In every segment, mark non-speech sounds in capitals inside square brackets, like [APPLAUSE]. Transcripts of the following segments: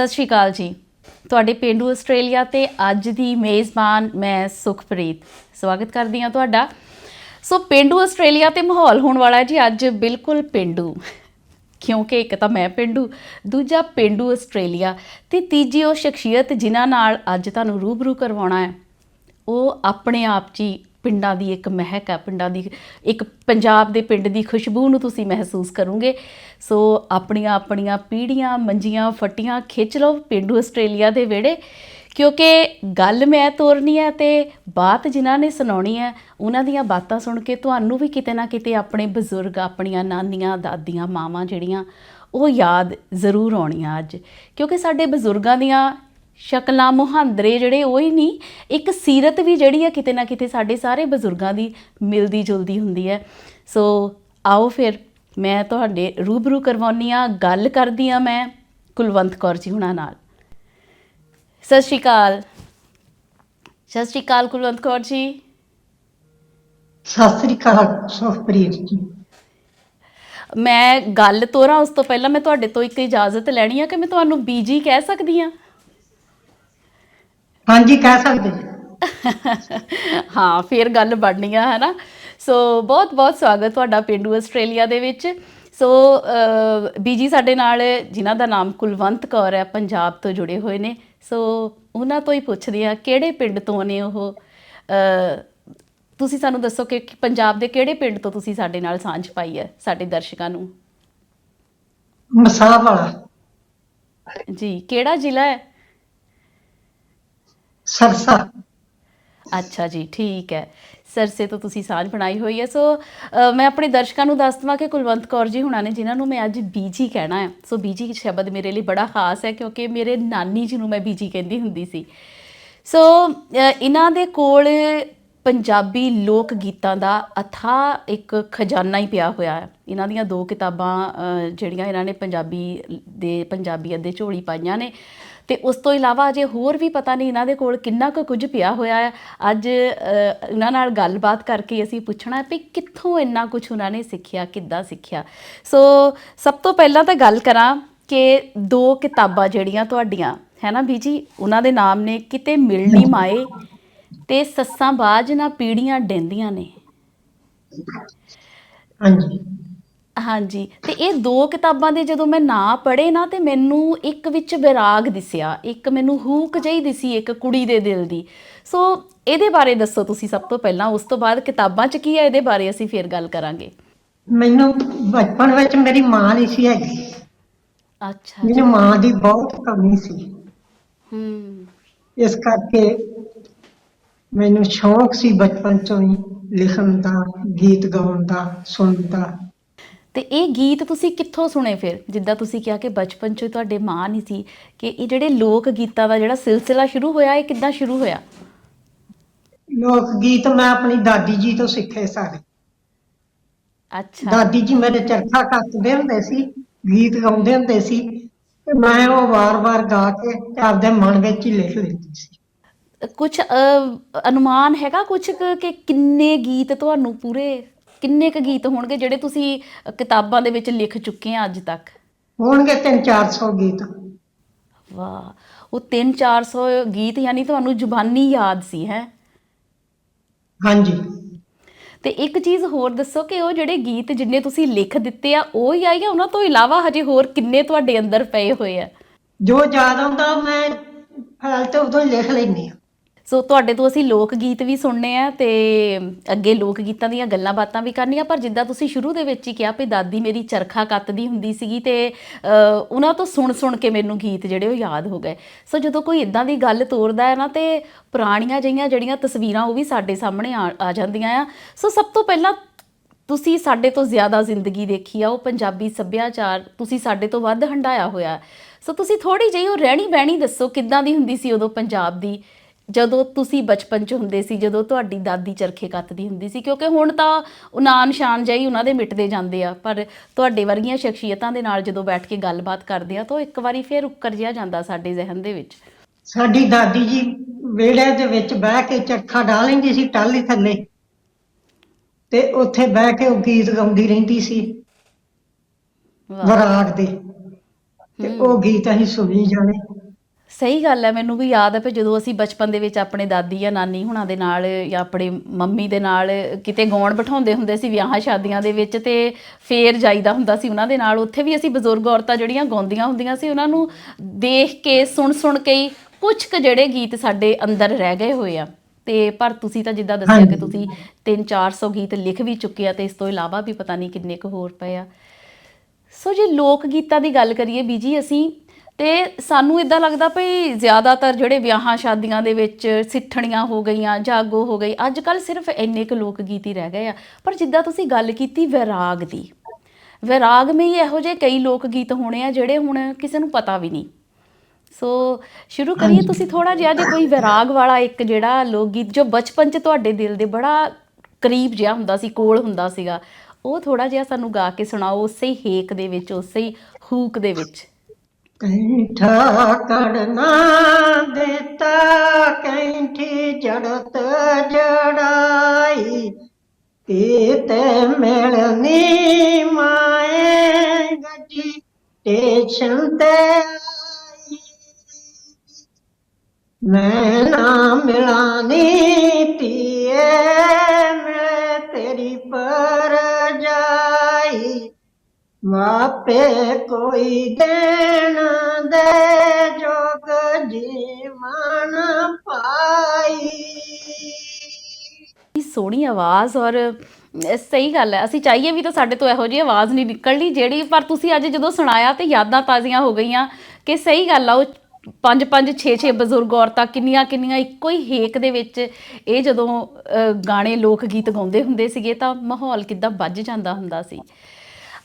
ਸਤਿ ਸ਼੍ਰੀ ਅਕਾਲ ਜੀ। ਤੁਹਾਡੇ ਪਿੰਡੂ ਆਸਟ੍ਰੇਲੀਆ ਤੇ ਅੱਜ ਦੀ ਮੇਜ਼ਬਾਨ ਮੈਂ ਸੁਖਪ੍ਰੀਤ। ਸਵਾਗਤ ਕਰਦੀ ਹਾਂ ਤੁਹਾਡਾ। ਸੋ ਪਿੰਡੂ ਆਸਟ੍ਰੇਲੀਆ ਤੇ ਮਾਹੌਲ ਹੋਣ ਵਾਲਾ ਜੀ ਅੱਜ ਬਿਲਕੁਲ ਪਿੰਡੂ। ਕਿਉਂਕਿ ਇੱਕ ਤਾਂ ਮੈਂ ਪਿੰਡੂ, ਦੂਜਾ ਪਿੰਡੂ ਆਸਟ੍ਰੇਲੀਆ ਤੇ ਤੀਜੀ ਉਹ ਸ਼ਖਸੀਅਤ ਜਿਨ੍ਹਾਂ ਨਾਲ ਅੱਜ ਤੁਹਾਨੂੰ ਰੂਬਰੂ ਕਰਵਾਉਣਾ ਹੈ। ਉਹ ਆਪਣੇ ਆਪ 'ਚ ਹੀ ਪਿੰਡਾਂ ਦੀ ਇੱਕ ਮਹਿਕ ਹੈ ਪਿੰਡਾਂ ਦੀ ਇੱਕ ਪੰਜਾਬ ਦੇ ਪਿੰਡ ਦੀ ਖੁਸ਼ਬੂ ਨੂੰ ਤੁਸੀਂ ਮਹਿਸੂਸ ਕਰੋਗੇ। ਸੋ ਆਪਣੀਆਂ ਆਪਣੀਆਂ ਪੀੜੀਆਂ ਮੰਜੀਆਂ ਫੱਟੀਆਂ ਖਿੱਚ ਲਓ ਪਿੰਡੂ ਆਸਟ੍ਰੇਲੀਆ ਦੇ ਵਿਹੜੇ, ਕਿਉਂਕਿ ਗੱਲ ਮੈਂ ਤੋਰਨੀ ਹੈ ਤੇ ਬਾਤ ਜਿਨ੍ਹਾਂ ਨੇ ਸੁਣਾਉਣੀ ਹੈ, ਉਹਨਾਂ ਦੀਆਂ ਬਾਤਾਂ ਸੁਣ ਕੇ ਤੁਹਾਨੂੰ ਵੀ ਕਿਤੇ ਨਾ ਕਿਤੇ ਆਪਣੇ ਬਜ਼ੁਰਗ, ਆਪਣੀਆਂ ਨਾਨੀਆਂ, ਦਾਦੀਆਂ, ਮਾਵਾਂ ਜਿਹੜੀਆਂ, ਉਹ ਯਾਦ ਜ਼ਰੂਰ ਆਉਣੀਆਂ ਅੱਜ। ਕਿਉਂਕਿ ਸਾਡੇ ਬਜ਼ੁਰਗਾਂ ਦੀਆਂ ਸ਼ਕਲਾਂ ਮੁਹਾਂਦਰੇ ਜਿਹੜੇ ਉਹ ਹੀ ਨਹੀਂ ਇੱਕ ਸੀਰਤ ਵੀ ਜਿਹੜੀ ਹੈ ਕਿਤੇ ਨਾ ਕਿਤੇ ਸਾਡੇ ਸਾਰੇ ਬਜ਼ੁਰਗਾਂ ਦੀ ਮਿਲਦੀ ਜੁਲਦੀ ਹੁੰਦੀ ਹੈ। ਸੋ ਆਓ ਫਿਰ ਮੈਂ ਤੁਹਾਡੇ ਰੂਬਰੂ ਕਰਵਾਉਣੀ ਆ ਗੱਲ ਕਰਦੀ ਆ ਮੈਂ ਕੁਲਵੰਤ ਕੌਰ ਜੀ ਹੁਣਾਂ ਨਾਲ। ਸਤਿ ਸ਼੍ਰੀ ਅਕਾਲ। ਸਤਿ ਸ਼੍ਰੀ ਅਕਾਲ ਕੁਲਵੰਤ ਕੌਰ ਜੀ। ਸਤਿ ਸ੍ਰੀ ਅਕਾਲ ਸੁਖਪ੍ਰੀਤ ਜੀ। ਮੈਂ ਗੱਲ ਤੋਰਾਂ ਉਸ ਤੋਂ ਪਹਿਲਾਂ ਮੈਂ ਤੁਹਾਡੇ ਤੋਂ ਇੱਕ ਇਜਾਜ਼ਤ ਲੈਣੀ ਆ ਕਿ ਮੈਂ ਤੁਹਾਨੂੰ ਬੀਜੀ ਕਹਿ ਸਕਦੀ ਆ ਹਾਂਜੀ ਕਹਿ ਸਕਦੇ ਜੀ। ਹਾਂ ਫਿਰ ਗੱਲ ਬਣਨੀ ਆ ਹੈਨਾ। ਸੋ ਬਹੁਤ ਬਹੁਤ ਸਵਾਗਤ ਤੁਹਾਡਾ ਪਿੰਡੂ ਆਸਟ੍ਰੇਲੀਆ ਦੇ ਵਿੱਚ। ਸੋ ਬੀਜੀ ਸਾਡੇ ਨਾਲ ਜਿਨ੍ਹਾਂ ਦਾ ਨਾਮ ਕੁਲਵੰਤ ਕੌਰ ਹੈ ਪੰਜਾਬ ਤੋਂ ਜੁੜੇ ਹੋਏ ਨੇ। ਸੋ ਉਹਨਾਂ ਤੋਂ ਹੀ ਪੁੱਛਦੇ ਆ ਕਿਹੜੇ ਪਿੰਡ ਤੋਂ ਨੇ ਉਹ? ਤੁਸੀਂ ਸਾਨੂੰ ਦੱਸੋ ਕਿ ਕਿ ਪੰਜਾਬ ਦੇ ਕਿਹੜੇ ਪਿੰਡ ਤੋਂ ਤੁਸੀਂ ਸਾਡੇ ਨਾਲ ਸਾਂਝ ਪਾਈ ਹੈ ਸਾਡੇ ਦਰਸ਼ਕਾਂ ਨੂੰ? ਮਸਾਹ ਵਾਲਾ। ਜੀ ਕਿਹੜਾ ਜ਼ਿਲ੍ਹਾ ਹੈ? ਸਰਸਾ। ਅੱਛਾ ਜੀ ਠੀਕ ਹੈ। ਸਰਸੇ ਤੋਂ ਤੁਸੀਂ ਸਾਂਝ ਬਣਾਈ ਹੋਈ ਹੈ। ਸੋ ਅ, ਮੈਂ ਆਪਣੇ ਦਰਸ਼ਕਾਂ ਨੂੰ ਦੱਸ ਦਵਾਂ ਕਿ ਕੁਲਵੰਤ ਕੌਰ ਜੀ ਹੁਣਾਂ ਨੇ ਜਿਨ੍ਹਾਂ ਨੂੰ ਮੈਂ ਅੱਜ ਬੀਜੀ ਕਹਿਣਾ ਹੈ। ਸੋ ਬੀਜੀ ਸ਼ਬਦ ਮੇਰੇ ਲਈ ਬੜਾ ਖਾਸ ਹੈ ਕਿਉਂਕਿ ਮੇਰੇ ਨਾਨੀ ਜੀ ਨੂੰ ਮੈਂ ਬੀਜੀ ਕਹਿੰਦੀ ਹੁੰਦੀ ਸੀ। ਸੋ ਅ, ਇਹਨਾਂ ਦੇ ਕੋਲ ਪੰਜਾਬੀ ਲੋਕ ਗੀਤਾਂ ਦਾ ਅਥਾ ਇੱਕ ਖਜ਼ਾਨਾ ਹੀ ਪਿਆ ਹੋਇਆ ਹੈ। ਇਹਨਾਂ ਦੀਆਂ ਦੋ ਕਿਤਾਬਾਂ ਜਿਹੜੀਆਂ ਇਹਨਾਂ ਨੇ ਪੰਜਾਬੀ ਦੇ ਪੰਜਾਬੀਅਤ ਦੇ ਝੋਲੀ ਪਾਈਆਂ ਨੇ। ਤੇ ਉਸ ਤੋਂ ਇਲਾਵਾ ਅਜੇ ਹੋਰ ਵੀ ਪਤਾ ਨਹੀਂ ਇਹਨਾਂ ਦੇ ਕੋਲ ਕਿੰਨਾ ਕੁ ਕੁਝ ਪਿਆ ਹੋਇਆ ਹੈ। ਅੱਜ ਇਹਨਾਂ ਨਾਲ ਗੱਲਬਾਤ ਕਰਕੇ ਅਸੀਂ ਪੁੱਛਣਾ ਵੀ ਕਿੱਥੋਂ ਇੰਨਾ ਕੁਝ ਉਹਨਾਂ ਨੇ ਸਿੱਖਿਆ, ਕਿੱਦਾਂ ਸਿੱਖਿਆ। ਸੋ, ਸਭ ਤੋਂ ਪਹਿਲਾਂ ਤਾਂ ਗੱਲ ਕਰਾਂ ਕਿ ਦੋ ਕਿਤਾਬਾਂ ਜਿਹੜੀਆਂ ਤੁਹਾਡੀਆਂ, ਹੈ ਨਾ ਬੀਜੀ? ਉਹਨਾਂ ਦੇ ਨਾਮ ਨੇ ਕਿਤੇ ਮਿਲਣੀ ਮਾਏ ਤੇ ਸੱਸਾਂ ਬਾਜ ਨਾ ਪੀੜੀਆਂ ਡੈਂਦੀਆਂ ਨੇ। ਹਾਂਜੀ। ਹਾਂਜੀ ਤੇ ਇਹ ਦੋ ਕਿਤਾਬਾਂ ਦੇ ਜਦੋਂ ਮੈਂ ਨਾਂ ਪੜ੍ਹੇ ਨਾ ਤੇ ਮੈਨੂੰ ਇੱਕ ਵਿੱਚ ਵਿਰਾਗ ਦਿਸਿਆ ਇੱਕ ਮੈਨੂੰ ਹੂਕ ਜਿਹੀ ਦਿਸੀ ਇੱਕ ਕੁੜੀ ਦੇ ਦਿਲ ਦੀ। ਸੋ ਇਹਦੇ ਬਾਰੇ ਦੱਸੋ ਤੁਸੀਂ ਸਭ ਤੋਂ ਪਹਿਲਾਂ ਉਸ ਤੋਂ ਬਾਅਦ ਕਿਤਾਬਾਂ 'ਚ ਕੀ ਹੈ ਇਹਦੇ ਬਾਰੇ ਅਸੀਂ ਫੇਰ ਗੱਲ ਕਰਾਂਗੇ। ਮੈਨੂੰ ਬਚਪਨ ਵਿੱਚ ਮੇਰੀ ਮਾਂ ਨਹੀਂ ਸੀ ਹੈਗੀ। ਅੱਛਾ। ਮੈਨੂੰ ਮਾਂ ਦੀ ਬਹੁਤ ਕਮੀ ਸੀ। ਹੂੰ। ਇਸ ਕਰਕੇ ਮੈਨੂੰ ਸ਼ੌਂਕ ਸੀ ਬਚਪਨ ਤੋਂ ਹੀ ਲਿਖਣ ਦਾ ਗੀਤ ਗਾਉਣ ਦਾ ਸੁਣਨ ਦਾ। ਤੇ ਇਹ ਗੀਤ ਤੁਸੀਂ ਕਿੱਥੋਂ ਸੁਣੇ ਫਿਰ? ਜਿੱਦਾਂ ਤੁਸੀਂ ਕਿਹਾ ਕਿ ਬਚਪਨ 'ਚ ਤੁਹਾਡੇ ਮਾਂ ਨਹੀਂ ਸੀ ਕਿ ਇਹ ਜਿਹੜੇ ਲੋਕ ਗੀਤਾਂ ਦਾ ਜਿਹੜਾ ਸਿਲਸਿਲਾ ਸ਼ੁਰੂ ਹੋਇਆ ਇਹ ਕਿੱਦਾਂ ਸ਼ੁਰੂ ਹੋਇਆ? ਲੋਕ ਗੀਤ ਮੈਂ ਆਪਣੀ ਦਾਦੀ ਜੀ ਤੋਂ ਸਿੱਖੇ ਸਾਰੇ। ਅੱਛਾ। ਦਾਦੀ ਜੀ ਮੇਰੇ ਚਰਖਾ ਕੱਤਦੇ ਹੁੰਦੇ ਸੀ ਗੀਤ ਗਾਉਂਦੇ ਹੁੰਦੇ ਸੀ ਤੇ ਮੈਂ ਉਹ ਵਾਰ-ਵਾਰ ਗਾ ਕੇ ਆਪਦੇ ਮਨ ਵਿੱਚ ਹੀ ਲਿਖ ਲੈਂਦੀ ਸੀ। ਕੁਝ ਅਨੁਮਾਨ ਹੈਗਾ ਕੁਝ ਕਿ ਕਿੰਨੇ ਗੀਤ ਤੁਹਾਨੂੰ ਪੂਰੇ ਕਿੰਨੇ ਕ ਗੀਤ ਹੋਣਗੇ ਜਿਹੜੇ ਤੁਸੀਂ ਕਿਤਾਬਾਂ ਦੇ ਵਿੱਚ ਲਿਖ ਚੁੱਕੇ ਆ ਅੱਜ ਤੱਕ? ਹੋਣਗੇ 3-400 ਗੀਤ। ਵਾਹ ਉਹ 3-400 ਗੀਤ ਯਾਨੀ ਤੁਹਾਨੂੰ ਜ਼ੁਬਾਨੀ ਯਾਦ ਸੀ ਹੈ? ਹਾਂਜੀ। ਤੇ ਇੱਕ ਚੀਜ਼ ਹੋਰ ਦੱਸੋ ਕਿ ਉਹ ਜਿਹੜੇ ਗੀਤ ਜਿੰਨੇ ਤੁਸੀਂ ਲਿਖ ਦਿੱਤੇ ਆ ਉਹ ਹੀ ਆਈ ਆ ਉਹਨਾਂ ਤੋਂ ਇਲਾਵਾ ਹਜੇ ਹੋਰ ਕਿੰਨੇ ਤੁਹਾਡੇ ਅੰਦਰ ਪਏ ਹੋਏ ਆ? ਜੋ ਯਾਦ ਆਉਂਦਾ ਮੈਂ ਹਾਲ ਤੇ ਉਦੋਂ ਲਿਖ ਲੈਂਦੀ ਹਾਂ। ਸੋ ਤੁਹਾਡੇ ਤੋਂ ਅਸੀਂ ਲੋਕ ਗੀਤ ਵੀ ਸੁਣਨੇ ਆ ਤੇ ਅੱਗੇ ਲੋਕ ਗੀਤਾਂ ਦੀਆਂ ਗੱਲਾਂ ਬਾਤਾਂ ਵੀ ਕਰਨੀਆਂ, ਪਰ ਜਿੱਦਾਂ ਤੁਸੀਂ ਸ਼ੁਰੂ ਦੇ ਵਿੱਚ ਹੀ ਕਿਹਾ ਵੀ ਦਾਦੀ ਮੇਰੀ ਚਰਖਾ ਕੱਤਦੀ ਹੁੰਦੀ ਸੀਗੀ ਤੇ ਉਹਨਾਂ ਤੋਂ ਸੁਣ ਸੁਣ ਕੇ ਮੈਨੂੰ ਗੀਤ ਜਿਹੜੇ ਉਹ ਯਾਦ ਹੋ ਗਏ। ਸੋ ਜਦੋਂ ਕੋਈ ਇਦਾਂ ਦੀ ਗੱਲ ਤੋਰਦਾ ਹੈ ਨਾ ਤੇ ਪੁਰਾਣੀਆਂ ਜਿਹੀਆਂ ਜਿਹੜੀਆਂ ਤਸਵੀਰਾਂ ਉਹ ਵੀ ਸਾਡੇ ਸਾਹਮਣੇ ਆ ਆ ਜਾਂਦੀਆਂ ਆ। ਸੋ ਸਭ ਤੋਂ ਪਹਿਲਾਂ ਤੁਸੀਂ ਸਾਡੇ ਤੋਂ ਜ਼ਿਆਦਾ ਜ਼ਿੰਦਗੀ ਦੇਖੀ ਆ, ਉਹ ਪੰਜਾਬੀ ਸੱਭਿਆਚਾਰ ਤੁਸੀਂ ਸਾਡੇ ਤੋਂ ਵੱਧ ਹੰਡਾਇਆ ਹੋਇਆ। ਸੋ ਤੁਸੀਂ ਥੋੜੀ ਜਿਹੀ ਉਹ ਰਹਿਣੀ ਬਹਿਣੀ ਦੱਸੋ ਕਿੱਦਾਂ ਦੀ ਹੁੰਦੀ ਸੀ ਉਦੋਂ ਪੰਜਾਬ ਦੀ? ਜਦੋਂ ਤੁਸੀਂ ਬਚਪਨ 'ਚ ਹੁੰਦੇ ਸੀ ਜਦੋਂ ਤੁਹਾਡੀ ਦਾਦੀ ਚਰਖੇ ਕੱਤਦੀ ਹੁੰਦੀ ਸੀ ਕਿਉਂਕਿ ਹੁਣ ਤਾਂ ਉਹ ਨਾਂ ਨਿਸ਼ਾਨ ਜਿਹੀ ਉਹਨਾਂ ਦੇ ਮਿਟਦੇ ਜਾਂਦੇ ਆ ਪਰ ਤੁਹਾਡੇ ਵਰਗੀਆਂ ਸ਼ਖਸੀਅਤਾਂ ਦੇ ਨਾਲ ਜਦੋਂ ਬੈਠ ਕੇ ਗੱਲਬਾਤ ਕਰਦੇ ਆ ਤਾਂ ਉਹ ਇੱਕ ਵਾਰੀ ਫੇਰ ਉੱਕਰ ਜਿਹਾ ਜਾਂਦਾ ਸਾਡੇ ਜ਼ਿਹਨ ਦੇ ਵਿੱਚ। ਸਾਡੀ ਦਾਦੀ ਜੀ ਵਿਹੜੇ ਦੇ ਵਿੱਚ ਬਹਿ ਕੇ ਚਰਖਾ ਢਾ ਲੈਂਦੀ ਸੀ ਟਾਲੀ ਥੱਲੇ। ਤੇ ਉੱਥੇ ਬਹਿ ਕੇ ਉਹ ਗੀਤ ਗਾਉਂਦੀ ਰਹਿੰਦੀ ਸੀ ਵਾਹ। ਵਰਾਗ ਦੇ। ਤੇ। ਉਹ ਗੀਤ ਅਸੀਂ ਸੁਣੀ ਜਾਣੇ। ਸਹੀ ਗੱਲ ਹੈ ਮੈਨੂੰ ਵੀ ਯਾਦ ਹੈ ਕਿ ਜਦੋਂ ਅਸੀਂ ਬਚਪਨ ਦੇ ਵਿੱਚ ਆਪਣੇ ਦਾਦੀ ਜਾਂ ਨਾਨੀ ਹੁਣਾਂ ਦੇ ਨਾਲ ਜਾਂ ਆਪਣੇ ਮੰਮੀ ਦੇ ਨਾਲ ਕਿਤੇ ਗਾਉਣ ਬਿਠਾਉਂਦੇ ਹੁੰਦੇ ਸੀ ਵਿਆਹਾਂ ਸ਼ਾਦੀਆਂ ਦੇ ਵਿੱਚ ਤੇ ਫੇਰ ਜਾਈਦਾ ਹੁੰਦਾ ਸੀ ਉਹਨਾਂ ਦੇ ਨਾਲ ਉੱਥੇ ਵੀ ਅਸੀਂ ਬਜ਼ੁਰਗ ਔਰਤਾਂ ਜਿਹੜੀਆਂ ਗਾਉਂਦੀਆਂ ਹੁੰਦੀਆਂ ਸੀ ਉਹਨਾਂ ਨੂੰ ਦੇਖ ਕੇ ਸੁਣ ਸੁਣ ਕੇ ਹੀ ਕੁਝ ਕੁ ਜਿਹੜੇ ਗੀਤ ਸਾਡੇ ਅੰਦਰ ਰਹਿ ਗਏ ਹੋਏ ਆ ਤੇ ਪਰ ਤੁਸੀਂ ਤਾਂ ਜਿੱਦਾਂ ਦੱਸਿਆ ਕਿ। ਤੁਸੀਂ 3-400 ਗੀਤ ਲਿਖ ਵੀ ਚੁੱਕੇ ਆ ਤੇ ਇਸ ਤੋਂ ਇਲਾਵਾ ਵੀ ਪਤਾ ਨਹੀਂ ਕਿੰਨੇ ਕੁ ਹੋਰ ਪਏ ਆ ਸੋ ਜੇ ਲੋਕ ਗੀਤਾਂ ਦੀ ਗੱਲ ਕਰੀਏ ਬੀਜੀ ਅਸੀਂ ਤੇ ਸਾਨੂੰ ਇਦਾਂ ਲੱਗਦਾ ਭਈ ਜ਼ਿਆਦਾਤਰ ਜਿਹੜੇ ਵਿਆਹਾਂ ਸ਼ਾਦੀਆਂ ਦੇ ਵਿੱਚ ਸਿੱਠਣੀਆਂ ਹੋ ਗਈਆਂ ਜਾਗੋ ਹੋ ਗਈ ਅੱਜ ਕੱਲ ਸਿਰਫ ਇੰਨੇ ਕੁ ਲੋਕ ਗੀਤ ਹੀ ਰਹਿ ਗਏ ਆ। ਪਰ ਜਿੱਦਾਂ ਤੁਸੀਂ ਗੱਲ ਕੀਤੀ ਵਿਰਾਗ ਦੀ ਵਿਰਾਗ ਮੇ ਹੀ ਇਹੋ ਜਿਹੇ ਕਈ ਲੋਕ ਗੀਤ ਹੋਣੇ ਆ ਜਿਹੜੇ ਹੁਣ ਕਿਸੇ ਨੂੰ ਪਤਾ ਵੀ ਨਹੀਂ। ਸੋ ਸ਼ੁਰੂ ਕਰੀਏ ਤੁਸੀਂ ਥੋੜਾ ਜਿਹਾ ਜੇ ਕੋਈ ਵਿਰਾਗ ਵਾਲਾ ਇੱਕ ਜਿਹੜਾ ਲੋਕ ਗੀਤ ਜੋ ਬਚਪਨ 'ਚ ਤੁਹਾਡੇ ਦਿਲ ਦੇ ਬੜਾ ਕਰੀਬ ਜਿਹਾ ਹੁੰਦਾ ਸੀ ਕੋਲ ਹੁੰਦਾ ਸੀਗਾ ਉਹ ਥੋੜਾ ਜਿਹਾ ਸਾਨੂੰ ਗਾ ਕੇ ਸੁਣਾਓ ਉਸੇ ਹੀ ਹੇਕ ਦੇ ਵਿੱਚ ਉਸੇ ਹੀ ਹੂਕ ਦੇ ਵਿੱਚ। ਕੈਂਠਾ ਕੜਨਾ ਦੇਤਾ, ਕੈਂਠੀ ਜੜਤ ਜੜਾਈ। ਤੇ ਮਿਲਨੀ ਮਾਏ ਗੱਡੀ ਸਟੇਸ਼ਨ ਤੇ ਆਈ। ਮੈਂ ਨਾ ਮਿਲਾਨੀ ਤੀਏ ਮਾਪੇ ਕੋਈ ਦੇਣ ਦੇ ਜੋਗ ਜੀਵਨ ਪਾਈ। ਸੋਹਣੀ ਆਵਾਜ਼ ਔਰ ਸਹੀ ਗੱਲ ਹੈ ਅਸੀਂ ਚਾਹੀਏ ਵੀ ਤਾਂ ਸਾਡੇ ਤੋਂ ਇਹੋ ਜਿਹੀ ਆਵਾਜ਼ ਨਹੀਂ ਨਿਕਲਣੀ ਜਿਹੜੀ ਪਰ ਤੁਸੀਂ ਅੱਜ ਜਦੋਂ ਸੁਣਾਇਆ ਤੇ ਯਾਦਾਂ ਤਾਜ਼ੀਆਂ ਹੋ ਗਈਆਂ ਕਿ ਸਹੀ ਗੱਲ ਆ ਉਹ ਪੰਜ ਪੰਜ 6 6 ਬਜ਼ੁਰਗ ਔਰਤਾਂ ਕਿੰਨੀਆਂ ਕਿੰਨੀਆਂ ਇੱਕੋ ਹੀ ਹੇਕ ਦੇ ਵਿੱਚ ਇਹ ਜਦੋਂ ਅਹ, ਗਾਣੇ ਲੋਕ ਗੀਤ ਗਾਉਂਦੇ ਹੁੰਦੇ ਸੀਗੇ ਤਾਂ ਮਾਹੌਲ ਕਿੱਦਾਂ ਵੱਜ ਜਾਂਦਾ ਹੁੰਦਾ ਸੀ।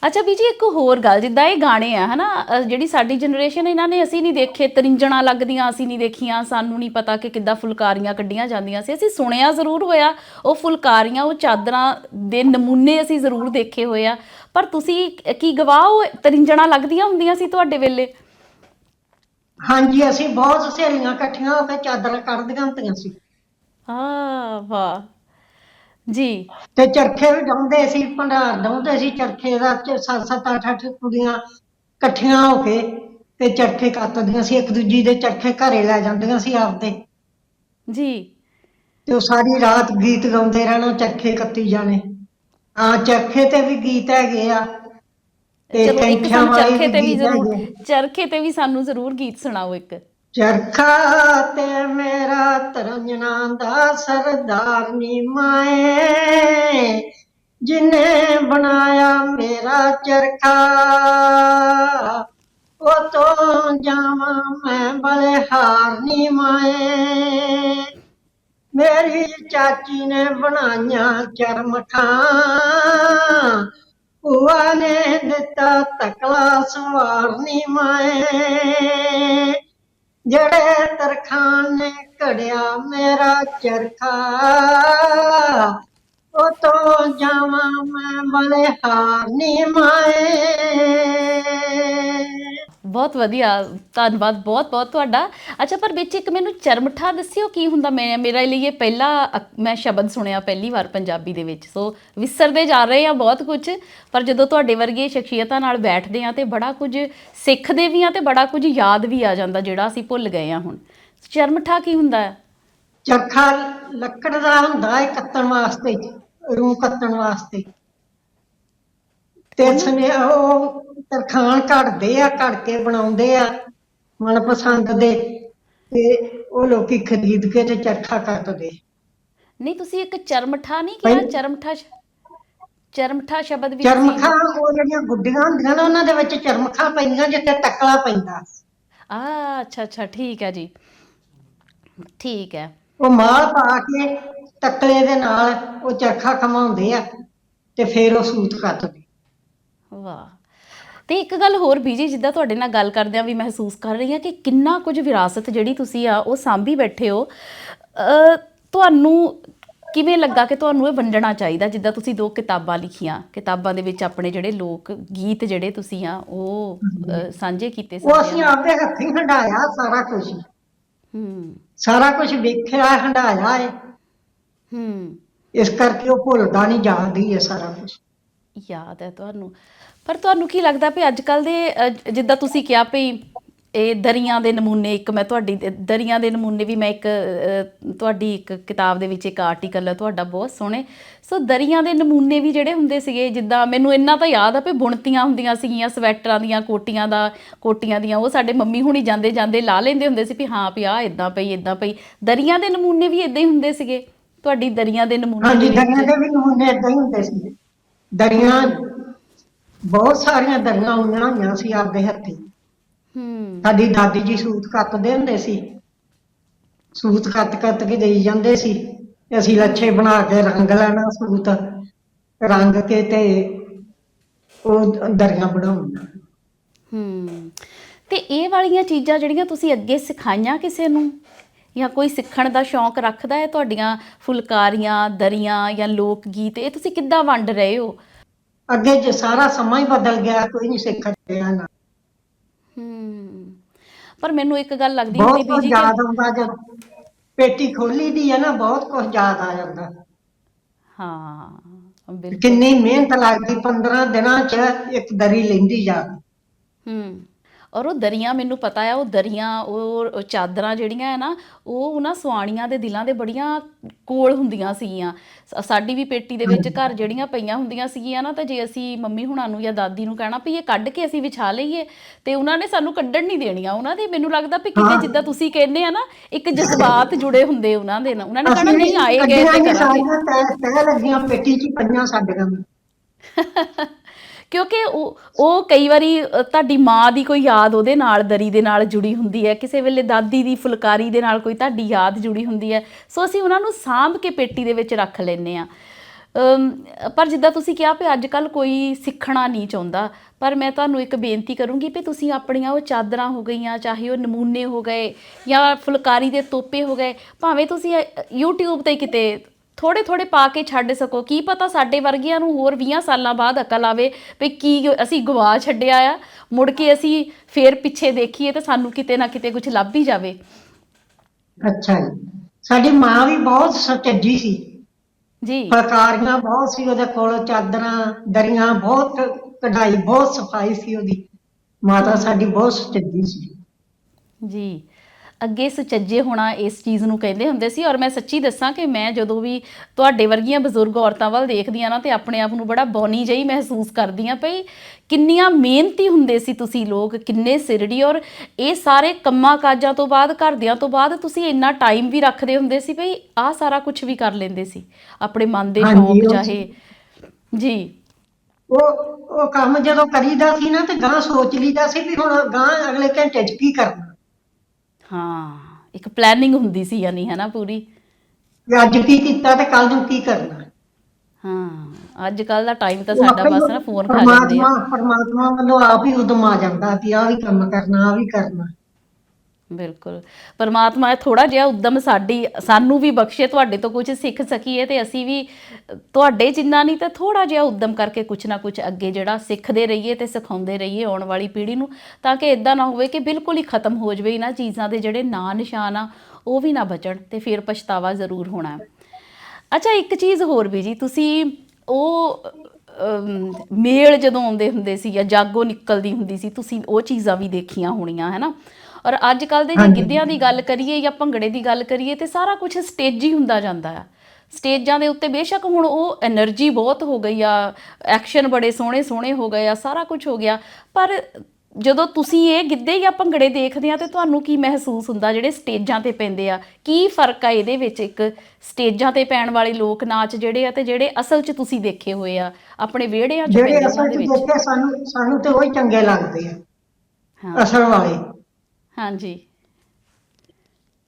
ਅੱਛਾ ਵੀ ਜੀ ਇੱਕ ਹੋਰ ਗੱਲ ਜਿੱਦਾਂ ਇਹ ਗਾਣੇ ਆ ਹਨਾ ਜਿਹੜੀ ਸਾਡੀ ਜਨਰੇਸ਼ਨ ਇਹਨਾਂ ਨੇ ਅਸੀਂ ਨਹੀਂ ਦੇਖੇ ਤਰਿੰਜਣਾ ਲੱਗਦੀਆਂ ਅਸੀਂ ਨਹੀਂ ਦੇਖੀਆਂ ਸਾਨੂੰ ਨਹੀਂ ਪਤਾ ਕਿ ਕਿੱਦਾਂ ਫੁਲਕਾਰੀਆਂ ਕੱਢੀਆਂ ਜਾਂਦੀਆਂ ਸੀ। ਅਸੀਂ ਸੁਣਿਆ ਜ਼ਰੂਰ ਹੋਇਆ ਉਹ ਫੁਲਕਾਰੀਆਂ ਉਹ ਚਾਦਰਾਂ ਦੇ ਨਮੂਨੇ ਅਸੀਂ ਜ਼ਰੂਰ ਦੇਖੇ ਹੋਏ ਆ। ਪਰ ਤੁਸੀਂ ਕੀ ਗਵਾਹ ਉਹ ਤਰਿੰਜਣਾ ਲੱਗਦੀਆਂ ਹੁੰਦੀਆਂ ਸੀ ਤੁਹਾਡੇ ਵੇਲੇ? ਹਾਂਜੀ ਅਸੀਂ ਬਹੁਤ ਸਹੇਲੀਆਂ ਇਕੱਠੀਆਂ ਹੋ ਕੇ ਚਾਦਰਾਂ ਕੱਢਦੀਆਂ ਹੁੰਦੀਆਂ ਸੀ। ਆ ਵਾਹ। ਜੀ। ਤੇ ਚਰਖੇ ਵੀ ਡਾਉਂਦੇ ਸੀ ਭੰਡਾਰ ਡਾਉਂਦੇ ਸੀ ਚਰਖੇ ਦਾ ਚ- ਸੱਤ ਸੱਤ ਅੱਠ ਅੱਠ ਕੁੜੀਆਂ ਇਕੱਠੀਆਂ ਹੋ ਕੇ ਤੇ ਚਰਖੇ ਕੱਤਦੀਆਂ ਸੀ ਇੱਕ ਦੂਜੀ ਦੇ ਚਰਖੇ ਘਰੇ ਲੈ ਜਾਂਦੀਆਂ ਸੀ ਆਪਦੇ। ਜੀ। ਤੇ ਉਹ ਸਾਰੀ ਰਾਤ ਗੀਤ ਗਾਉਂਦੇ ਰਹਿਣਾ ਚਰਖੇ ਕੱਤੀ ਜਾਣੇ। ਹਾਂ ਚਰਖੇ ਤੇ ਵੀ ਗੀਤ ਹੈਗੇ ਆ। ਤੇ ਚਲੋ ਇੱਕ ਕੈਂਠਿਆਂ ਸਾਨੂੰ ਵਾਲੇ ਚਰਖੇ ਤੇ ਵੀ ਗੀਤ ਜ਼ਰੂਰ ਹੈਗੇ। ਚਰਖੇ ਤੇ ਵੀ ਸਾਨੂੰ ਜ਼ਰੂਰ ਗੀਤ ਸੁਣਾਓ ਇੱਕ। ਚਰਖਾ ਤੇ ਮੇਰਾ ਤਰੰਜਣਾ ਦਾ ਸਰਦਾਰ ਨੀ ਮਾਏ। ਜਿਨੇ ਬਣਾਇਆ ਮੇਰਾ ਚਰਖਾ ਉਹ ਤੋਂ ਜਾਵਾਂ ਮੈਂ ਬਲਿਹਾਰ ਨੀ ਮਾਏ। ਮੇਰੀ ਚਾਚੀ ਨੇ ਬਣਾਈਆਂ ਚਰਮਖਾਂ ਭੂਆ ਨੇ ਦਿੱਤਾ ਤਕਲਾ ਸਵਾਰਨੀ ਮਾਏ। ਜਿਹੜੇ ਤਰਖਾਨ ਨੇ ਘੜਿਆ ਮੇਰਾ ਚਰਖਾ ਉਹ ਤੋਂ ਜਾਵਾਂ ਮੈਂ ਬਲਿਹਾਰ ਨੀ ਮਾਏ। ਬਹੁਤ ਵਧੀਆ, ਧੰਨਵਾਦ ਬਹੁਤ ਬਹੁਤ ਤੁਹਾਡਾ। ਅੱਛਾ, ਪਰ ਵਿੱਚ ਇੱਕ ਮੈਨੂੰ ਚਰਮਠਾ ਦੱਸਿਓ, ਕੀ ਹੁੰਦਾ? ਮੈਂ, ਮੇਰਾ ਲਈ ਇਹ ਪਹਿਲਾ, ਅਕ- ਮੈਂ ਸ਼ਬਦ ਸੁਣਿਆ ਪਹਿਲੀ ਵਾਰ ਪੰਜਾਬੀ ਦੇ ਵਿੱਚ। ਸੋ ਵਿਸਰਦੇ ਜਾ ਰਹੇ ਆ ਬਹੁਤ ਕੁਝ, ਪਰ ਜਦੋਂ ਤੁਹਾਡੇ ਵਰਗੇ ਸ਼ਖਸੀਅਤਾਂ ਨਾਲ ਬੈਠਦੇ ਆ ਤੇ ਬੜਾ ਕੁਝ ਸਿੱਖਦੇ ਵੀ ਆ ਤੇ ਬੜਾ ਕੁਝ ਯਾਦ ਵੀ ਆ ਜਾਂਦਾ, ਜਿਹੜਾ ਅਸੀਂ ਭੁੱਲ ਗਏ ਆ ਹੁਣ। ਚਰਮਠਾ ਕੀ ਹੁੰਦਾ? ਹੈ ਚਰਖਾ ਲੱਕੜ ਦਾ ਹੁੰਦਾ ਹੈ ਕੱਤਣ ਵਾਸਤੇ, ਰੂਹ ਕੱਤਣ ਵਾਸਤੇ। ਤੇ ਸਨੇ ਉਹ ਤਰਖਾਣ ਘੜਦੇ ਆ ਘੜ ਕੇ ਬਣਾਉਂਦੇ ਆ ਮਨਪਸੰਦ ਦੇ। ਤੇ ਉਹ ਲੋਕੀ ਖਰੀਦ ਕੇ ਤੇ ਚਰਖਾ ਕੱਤਦੇ ਨਹੀਂ ਤੁਸੀਂ ਇੱਕ ਚਰਮਠਾ ਨਹੀਂ ਕਿਹਾ? ਚਰਮਠਾ ਸ਼- ਚਰਮਠਾ ਸ਼ਬਦ ਵੀ ਚਰਮਖਾ ਉਹ ਜਿਹੜੀਆਂ ਗੁੱਡੀਆਂ ਹੁੰਦੀਆਂ ਨੇ ਉਹਨਾਂ ਦੇ ਵਿੱਚ ਚਰਮਖਾ ਪੈਂਦੀਆਂ ਜਿੱਥੇ ਟਕਲਾ ਪੈਂਦਾ। ਆ ਅੱਛਾ ਅੱਛਾ ਠੀਕ ਹੈ ਜੀ। ਠੀਕ ਹੈ। ਉਹ ਮਾਲ ਪਾ ਕੇ ਟਕਲੇ ਦੇ ਨਾਲ ਉਹ ਚਰਖਾ ਕਮਾਉਂਦੇ ਆ ਤੇ ਫਿਰ ਉਹ ਸੂਤ ਕੱਤਦੇ ਵਾਹ। ਤੇ ਇੱਕ ਗੱਲ ਹੋਰ ਬੀਜੀ ਜਿੱਦਾਂ ਤੁਹਾਡੇ ਨਾਲ ਗੱਲ ਕਰਦਿਆਂ ਵੀ ਮਹਿਸੂਸ ਕਰ ਰਹੀ ਹਾਂ ਕਿ ਕਿੰਨਾ ਕੁਝ ਵਿਰਾਸਤ ਜਿਹੜੀ ਤੁਸੀਂ ਆ ਉਹ ਸਾਂਭੀ ਬੈਠੇ ਹੋ। ਅ, ਤੁਹਾਨੂੰ ਕਿਵੇਂ ਲੱਗਾ ਕਿ ਤੁਹਾਨੂੰ ਇਹ ਵੰਡਣਾ ਚਾਹੀਦਾ ਜਿੱਦਾਂ ਤੁਸੀਂ ਦੋ ਕਿਤਾਬਾਂ ਲਿਖੀਆਂ? ਕਿਤਾਬਾਂ ਦੇ ਵਿੱਚ ਆਪਣੇ ਜਿਹੜੇ ਲੋਕ ਗੀਤ ਜਿਹੜੇ ਤੁਸੀਂ ਆ ਉਹ ਅ, ਸਾਂਝੇ ਕੀਤੇ ਉਹ ਅਸੀਂ। ਆਪਦੇ ਹੱਥੀਂ ਹੰਡਾਇਆ ਸਾਰਾ ਕੁਝ ਹੂੰ। ਸਾਰਾ ਕੁਝ ਵੇਖਿਆ ਹੰਡਾਇਆ ਹੈ ਹੂੰ। ਇਸ ਕਰਕੇ ਉਹ ਭੁੱਲਦਾ ਨਹੀਂ ਜਾਣਦੀ ਹੈ ਸਾਰਾ ਕੁਝ ਯਾਦ ਹੈ ਤੁਹਾਨੂੰ। ਪਰ ਤੁਹਾਨੂੰ ਕੀ ਲੱਗਦਾ ਵੀ ਅੱਜ ਕੱਲ ਦੇ ਅ, ਜਿੱਦਾਂ ਤੁਸੀਂ ਕਿਹਾ ਵੀ ਇਹ ਦਰੀਆਂ ਦੇ ਨਮੂਨੇ ਇੱਕ ਮੈਂ ਤੁਹਾਡੀ ਦਰੀਆਂ ਦੇ ਨਮੂਨੇ ਵੀ ਮੈਂ ਇੱਕ ਅ, ਤੁਹਾਡੀ ਇੱਕ ਕਿਤਾਬ ਦੇ ਵਿੱਚ ਇੱਕ ਆਰਟੀਕਲ ਹੈ ਤੁਹਾਡਾ ਬਹੁਤ ਸੋਹਣੇ ਸੋ ਦਰੀਆਂ ਦੇ ਨਮੂਨੇ ਵੀ ਜਿਹੜੇ ਹੁੰਦੇ ਸੀਗੇ ਜਿੱਦਾਂ ਮੈਨੂੰ ਇੰਨਾ ਤਾਂ ਯਾਦ ਆ ਵੀ ਬੁਣਤੀਆਂ ਹੁੰਦੀਆਂ ਸੀਗੀਆਂ ਸਵੈਟਰਾਂ ਦੀਆਂ ਕੋਟੀਆਂ ਦਾ ਕੋਟੀਆਂ ਦੀਆਂ ਉਹ ਸਾਡੇ ਮੰਮੀ ਹੁਣੀ ਜਾਂਦੇ ਜਾਂਦੇ ਲਾ ਲੈਂਦੇ ਹੁੰਦੇ ਸੀ ਵੀ ਹਾਂ ਵੀ ਆ ਇਦਾਂ ਪਈ ਇਦਾਂ ਪਈ। ਦਰੀਆਂ ਦੇ ਨਮੂਨੇ ਵੀ ਇਦਾਂ ਹੀ ਹੁੰਦੇ ਸੀਗੇ। ਤੁਹਾਡੀ ਦਰੀਆਂ ਦੇ ਨਮੂਨੇ ਹਾਂਜੀ ਦਰੀਆਂ ਦੇ ਵੀ ਨਮੂਨੇ ਏਦਾਂ ਹੀ ਹੁੰਦੇ ਸੀ ਦਰੀਆਂ ਬਹੁਤ ਸਾਰੀਆਂ ਦਰੀਆਂ ਉਈਆਂ ਹੋਈਆਂ ਸੀ ਆਪਦੇ ਹੱਥੀ। ਹੂੰ। ਸਾਡੀ ਦਾਦੀ ਜੀ ਸੂਤ ਕੱਤਦੇ ਹੁੰਦੇ ਸੀ। ਸੂਤ ਕੱਤ ਕੱਤ ਕੇ ਦੇਈ ਜਾਂਦੇ ਸੀ। ਤੇ ਅਸੀਂ ਲੱਛੇ ਬਣਾ ਕੇ ਰੰਗ ਲੈਣਾ ਸੂਤ। ਰੰਗ ਕੇ ਤੇ ਉਹ ਦਰੀਆਂ ਬਣਾਉਣੀਆਂ। ਹੂੰ। ਤੇ ਇਹ ਵਾਲੀਆਂ ਚੀਜ਼ਾਂ ਜਿਹੜੀਆਂ ਤੁਸੀਂ ਅੱਗੇ ਸਿਖਾਈਆਂ ਕਿਸੇ ਨੂੰ? ਜਾਂ ਕੋਈ ਸਿੱਖਣ ਦਾ ਸ਼ੌਂਕ ਰੱਖਦਾ ਹੈ ਤੁਹਾਡੀਆਂ ਫੁਲਕਾਰੀਆਂ ਦਰੀਆਂ ਜਾਂ ਲੋਕ ਗੀਤ? ਇਹ ਤੁਸੀਂ ਕਿੱਦਾਂ ਵੰਡ ਰਹੇ ਹੋ? ਅੱਗੇ ਜੇ ਸਾਰਾ ਸਮਾਂ ਹੀ ਬਦਲ ਗਿਆ ਕੋਈ ਨਹੀਂ ਸਿੱਖ ਰਿਹਾ ਨਾ। ਹੂੰ। ਪਰ ਮੈਨੂੰ ਇੱਕ ਗੱਲ ਲੱਗਦੀ ਬਹੁਤ ਹੁੰਦੀ ਕੁਝ ਬੀਜੀ ਯਾਦ ਆਉਂਦਾ ਜਦ ਪੇਟੀ ਖੋਲੀ ਦੀ ਹੈ ਨਾ ਬਹੁਤ ਕੁਝ ਯਾਦ ਆ ਜਾਂਦਾ। ਹਾਂ ਬਿਲਕੁਲ। ਕਿੰਨੀ ਮਿਹਨਤ ਲੱਗਦੀ 15 ਦਿਨਾਂ 'ਚ ਇੱਕ ਦਰੀ ਲੈਂਦੀ ਜਾ ਹੂੰ। ਔਰ ਉਹ ਦਰੀਆਂ ਮੈਨੂੰ ਪਤਾ ਆ ਉਹ ਦਰੀਆਂ ਉਹ ਚਾਦਰਾਂ ਜਿਹੜੀਆਂ ਹੈ ਨਾ ਉਹ ਉਹਨਾਂ ਸੁਆਣੀਆਂ ਦੇ ਦਿਲਾਂ ਦੇ ਬੜੀਆਂ ਕੋਲ ਹੁੰਦੀਆਂ ਸੀਗੀਆਂ। ਸਾਡੀ ਵੀ ਪੇਟੀ ਦੇ ਵਿੱਚ ਘਰ ਜਿਹੜੀਆਂ ਪਈਆਂ ਹੁੰਦੀਆਂ ਸੀਗੀਆਂ ਨਾ ਤਾਂ ਜੇ ਅਸੀਂ ਮੰਮੀ ਹੁਣਾਂ ਨੂੰ ਜਾਂ ਦਾਦੀ ਨੂੰ ਕਹਿਣਾ ਵੀ ਇਹ ਕੱਢ ਕੇ ਅਸੀਂ ਵਿਛਾ ਲਈਏ ਤੇ ਉਹਨਾਂ ਨੇ ਸਾਨੂੰ ਕੱਢਣ ਨਹੀਂ ਦੇਣੀਆਂ। ਉਹਨਾਂ ਦੇ ਮੈਨੂੰ ਲੱਗਦਾ ਵੀ ਕਿਤੇ। ਜਿੱਦਾਂ ਤੁਸੀਂ ਕਹਿੰਦੇ ਆ ਨਾ ਇੱਕ ਜਜ਼ਬਾਤ ਜੁੜੇ ਹੁੰਦੇ ਉਹਨਾਂ ਦੇ ਨਾਲ। ਉਹਨਾਂ ਨੇ ਕਹਿਣਾ ਨਹੀਂ ਆਏ ਗਏ ਤੇ ਕਰਾਂਗੇ। ਸਾਰੀਆਂ ਤੈ ਲੱਗੀਆਂ ਪੇਟੀ 'ਚ ਪਈਆਂ ਸਾਡੀਆਂ। [LAUGHS] ਕਿਉਂਕਿ ਉਹ ਉਹ ਕਈ ਵਾਰੀ ਤੁਹਾਡੀ ਮਾਂ ਦੀ ਕੋਈ ਯਾਦ ਉਹਦੇ ਨਾਲ ਦਰੀ ਦੇ ਨਾਲ ਜੁੜੀ ਹੁੰਦੀ ਹੈ। ਕਿਸੇ ਵੇਲੇ ਦਾਦੀ ਦੀ ਫੁਲਕਾਰੀ ਦੇ ਨਾਲ ਕੋਈ ਤੁਹਾਡੀ ਯਾਦ ਜੁੜੀ ਹੁੰਦੀ ਹੈ। ਸੋ ਅਸੀਂ ਉਹਨਾਂ ਨੂੰ ਸਾਂਭ ਕੇ ਪੇਟੀ ਦੇ ਵਿੱਚ ਰੱਖ ਲੈਂਦੇ ਆ ਪਰ ਜਿੱਦਾਂ ਤੁਸੀਂ ਕਿਹਾ ਵੀ ਅੱਜ ਕੱਲ ਕੋਈ ਸਿੱਖਣਾ ਨਹੀਂ ਚਾਹੁੰਦਾ ਪਰ ਮੈਂ ਤੁਹਾਨੂੰ ਇੱਕ ਬੇਨਤੀ ਕਰੂੰਗੀ ਵੀ ਤੁਸੀਂ ਆਪਣੀਆਂ ਉਹ ਚਾਦਰਾਂ ਹੋ ਗਈਆਂ ਚਾਹੇ ਉਹ ਨਮੂਨੇ ਹੋ ਗਏ ਜਾਂ ਫੁਲਕਾਰੀ ਦੇ ਤੋਪੇ ਹੋ ਗਏ ਭਾਵੇਂ ਤੁਸੀਂ ਅ, YouTube ਤੇ ਕਿਤੇ ਥੋੜੇ ਥੋੜੇ ਪਾ ਕੇ ਛੱਡ ਸਕੋ। ਕੀ ਪਤਾ ਸਾਡੇ ਵਰਗਿਆਂ ਨੂੰ ਹੋਰ 20 ਸਾਲਾਂ ਬਾਅਦ ਅਕਲ ਆਵੇ ਵੀ ਕੀ ਅਸੀਂ ਗਵਾ ਛੱਡਿਆ ਆ। ਮੁੜ ਕੇ ਅਸੀਂ ਫੇਰ ਪਿੱਛੇ ਦੇਖੀਏ ਤੇ ਸਾਨੂੰ ਕਿਤੇ ਨਾ ਕਿਤੇ ਕੁਝ ਲੱਭ ਹੀ ਜਾਵੇ। ਅੱਛਾ ਜੀ। ਸਾਡੀ ਮਾਂ ਵੀ ਬਹੁਤ ਸੁਚੱਜੀ ਸੀ। ਜੀ। ਫੁਲਕਾਰੀਆਂ ਬਹੁਤ ਸੀ ਉਹਦੇ ਕੋਲ ਚਾਦਰਾਂ ਦਰੀਆਂ ਬਹੁਤ ਕਢਾਈ ਬਹੁਤ ਸਫ਼ਾਈ ਸੀ ਉਹਦੀ। ਮਾਤਾ ਸਾਡੀ ਬਹੁਤ ਸੁਚੱਜੀ ਸੀ। ਜੀ। ਅੱਗੇ ਸੁਚੱਜੇ ਹੋਣਾ ਇਸ ਚੀਜ਼ ਨੂੰ ਕਹਿੰਦੇ ਹੁੰਦੇ ਸੀ। ਔਰ ਮੈਂ ਸੱਚੀ ਦੱਸਾਂ ਕਿ ਮੈਂ ਜਦੋਂ ਵੀ ਤੁਹਾਡੇ ਵਰਗੀਆਂ ਬਜ਼ੁਰਗ ਔਰਤਾਂ ਵੱਲ ਦੇਖਦੀ ਆ ਨਾ ਤੇ ਆਪਣੇ ਆਪ ਨੂੰ ਬੜਾ ਬੌਨੀ ਜਿਹੀ ਮਹਿਸੂਸ ਕਰਦੀ ਆ ਭਈ ਕਿੰਨੀਆਂ ਮਿਹਨਤੀ ਹੁੰਦੇ ਸੀ ਤੁਸੀਂ ਲੋਕ ਕਿੰਨੇ ਸਿਰੜੀ। ਔਰ ਇਹ ਸਾਰੇ ਕੰਮਾਂ ਕਾਜਾਂ ਤੋਂ ਬਾਅਦ ਘਰਦਿਆਂ ਤੋਂ ਬਾਅਦ ਤੁਸੀਂ ਇੰਨਾ ਟਾਈਮ ਵੀ ਰੱਖਦੇ ਹੁੰਦੇ ਸੀ ਭਈ ਆਹ ਸਾਰਾ ਕੁਝ ਵੀ ਕਰ ਲੈਂਦੇ ਸੀ। ਆਪਣੇ ਮਨ ਦੇ ਸ਼ੌਂਕ ਚਾਹੇ ਜੀ। ਉਹ ਉਹ ਕੰਮ ਜਦੋਂ ਕਰੀਦਾ ਸੀ ਨਾ ਤੇ ਗਾਂ ਸੋਚ ਲਈਦਾ ਸੀ ਵੀ ਹੁਣ ਗਾਂ ਅਗਲੇ ਘੰਟੇ 'ਚ ਕੀ ਕਰਨਾ। ਹਾਂ ਇੱਕ ਪਲੈਨਿੰਗ ਹੁੰਦੀ ਸੀ ਯਾਨੀ ਹੈ ਨਾ ਪੂਰੀ? ਵੀ ਅੱਜ ਕੀ ਕੀਤਾ ਤੇ ਕੱਲ ਨੂੰ ਕੀ ਕਰਨਾ? ਹਾਂ ਅੱਜ ਕੱਲ ਦਾ ਟਾਈਮ ਤਾਂ ਸਾਡਾ ਬਸ ਨਾ ਫੋਨ ਖਾ ਜਾਂਦੇ ਆ। ਪਰਮਾਤਮਾ ਪਰਮਾਤਮਾ ਵੱਲੋਂ ਆਪ ਹੀ ਉਦਮ ਆ ਜਾਂਦਾ ਵੀ ਆਹ ਵੀ ਕੰਮ ਕਰਨਾ ਆਹ ਵੀ ਕਰਨਾ। ਬਿਲਕੁਲ। ਪਰਮਾਤਮਾ ਥੋੜਾ ਜਿਹਾ ਉਦਮ ਸਾਡੀ, ਸਾਨੂੰ ਵੀ ਬਖਸ਼ੇ, ਤੁਹਾਡੇ ਤੋਂ ਕੁਝ ਸਿੱਖ ਸਕੀਏ ਤੇ ਅਸੀਂ ਵੀ, ਤੁਹਾਡੇ ਜਿੰਨਾ ਨਹੀਂ ਤਾਂ ਥੋੜਾ ਜਿਹਾ ਉਦਮ ਕਰਕੇ ਕੁਝ ਨਾ ਕੁਝ ਅੱਗੇ ਜਿਹੜਾ ਸਿੱਖਦੇ ਰਹੀਏ ਤੇ ਸਿਖਾਉਂਦੇ ਰਹੀਏ ਆਉਣ ਵਾਲੀ ਪੀੜ੍ਹੀ ਨੂੰ, ਤਾਂ ਕਿ ਇਦਾਂ ਨਾ ਹੋਵੇ ਕਿ ਬਿਲਕੁਲ ਹੀ ਖਤਮ ਹੋ ਜਵੇ ਇਹਨਾਂ ਚੀਜ਼ਾਂ ਦੇ ਜਿਹੜੇ ਨਾਂ ਨਿਸ਼ਾਨ ਆ, ਉਹ ਵੀ ਨਾ ਬਚਣ ਤੇ ਫਿਰ ਪਛਤਾਵਾ ਜ਼ਰੂਰ ਹੋਣਾ। ਅੱਛਾ, ਇੱਕ ਚੀਜ਼ ਹੋਰ ਵੀ ਜੀ, ਤੁਸੀਂ ਉਹ ਮੇਲ ਜਦੋਂ ਆਉਂਦੇ ਹੁੰਦੇ ਸੀ ਜਾਂ ਜਾਗੋ ਨਿਕਲਦੀ ਹੁੰਦੀ ਸੀ, ਤੁਸੀਂ ਉਹ ਚੀਜ਼ਾਂ ਵੀ ਦੇਖੀਆਂ ਹੋਣੀਆਂ, ਹੈ ਨਾ? ਔਰ ਅੱਜ ਕੱਲ ਦੇ ਜੇ ਗਿੱਧਿਆਂ ਦੀ ਗੱਲ ਕਰੀਏ ਜਾਂ ਭੰਗੜੇ ਦੀ ਗੱਲ ਕਰੀਏ ਤੇ ਸਾਰਾ ਕੁਝ ਸਟੇਜੀ ਹੁੰਦਾ ਜਾਂਦਾ ਆ। ਸਟੇਜਾਂ ਦੇ ਉੱਤੇ ਬੇਸ਼ੱਕ ਹੁਣ ਉਹ એનર્ਜੀ ਬਹੁਤ ਹੋ ਗਈ ਆ ਐਕਸ਼ਨ ਬੜੇ ਸੋਹਣੇ ਸੋਹਣੇ ਹੋ ਗਏ ਆ ਸਾਰਾ ਕੁਝ ਹੋ ਗਿਆ। ਪਰ ਜਦੋਂ ਤੁਸੀਂ ਇਹ ਗਿੱਧੇ ਜਾਂ ਭੰਗੜੇ ਦੇਖਦੇ ਆ ਤੇ ਤੁਹਾਨੂੰ ਕੀ ਮਹਿਸੂਸ ਹੁੰਦਾ ਜਿਹੜੇ ਸਟੇਜਾਂ ਤੇ ਪੈਂਦੇ ਆ? ਕੀ ਫ਼ਰਕ ਆ ਇਹਦੇ ਵਿੱਚ ਇੱਕ ਸਟੇਜਾਂ ਤੇ ਪੈਣ ਵਾਲੇ ਲੋਕ ਨਾਚ ਜਿਹੜੇ ਆ ਤੇ ਜਿਹੜੇ ਅਸਲ 'ਚ ਤੁਸੀਂ ਦੇਖੇ ਹੋਏ ਆ ਆਪਣੇ ਵਿਹੜਿਆਂ 'ਚ ਜਿਹੜੇ ਅਸਲ 'ਚ ਦੇਖੇ ਸਾਨੂੰ ਸਾਨੂੰ ਤੇ ਉਹੀ ਚੰਗੇ ਲੱਗਦੇ ਆ। ਹਾਂ। ਅਸਲ ਵਾਲੇ। ਹਾਂਜੀ।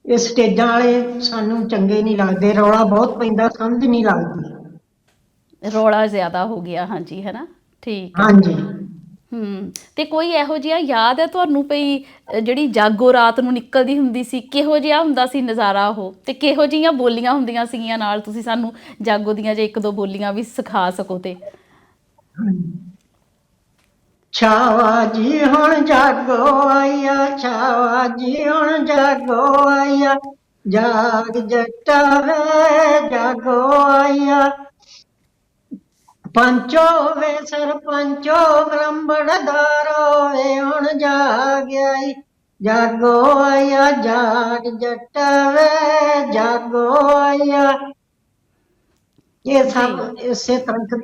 ਇਹ ਸਟੇਜਾਂ ਵਾਲੇ ਸਾਨੂੰ ਚੰਗੇ ਨਹੀਂ ਲੱਗਦੇ ਰੌਲਾ ਬਹੁਤ ਪੈਂਦਾ ਸਮਝ ਨਹੀਂ ਲੱਗਦੀ। ਰੌਲਾ ਜ਼ਿਆਦਾ ਹੋ ਗਿਆ ਹਾਂਜੀ ਹੈ ਨਾ ਠੀਕ ਹਾਂਜੀ। ਹੂੰ ਤੇ ਕੋਈ ਇਹੋ ਜਿਹਾ ਯਾਦ ਹੈ ਤੁਹਾਨੂੰ ਪਈ ਅ, ਜਿਹੜੀ ਜਾਗੋ ਰਾਤ ਨੂੰ ਨਿਕਲਦੀ ਹੁੰਦੀ ਸੀ? ਕਿਹੋ ਜਿਹਾ ਹੁੰਦਾ ਸੀ ਨਜ਼ਾਰਾ ਉਹ? ਤੇ ਕਿਹੋ ਜਿਹੀਆਂ ਬੋਲੀਆਂ ਹੁੰਦੀਆਂ ਸੀਗੀਆਂ ਨਾਲ ਤੁਸੀਂ ਸਾਨੂੰ ਜਾਗੋ ਦੀਆਂ ਜੇ ਇੱਕ ਦੋ ਬੋਲੀਆਂ ਵੀ ਸਿਖਾ ਸਕੋ ਤੇ? ਛਾਵਾ ਜੀ ਹੁਣ ਜਾਗੋ ਆਇਆ ਛਾਵਾ ਜੀ ਹੁਣ ਜਾਗੋ ਆਇਆ। ਜਾਗ ਜੱਟਾ ਵੇ ਜਾਗੋ ਆਇਆ। ਪੰਚੋ ਵੇ ਸਰਪੰਚੋ ਬ੍ਰਹਮਣਦਾਰੋ ਵੇ ਹੁਣ ਜਾਗਿਆਈ ਜਾਗੋ ਆਇਆ ਜਾਗ ਜੱਟ ਵੇ ਜਾਗੋ ਆਇਆ। ਇਹ ਸਭ ਇਸੇ ਤਰ੍ਹਾਂ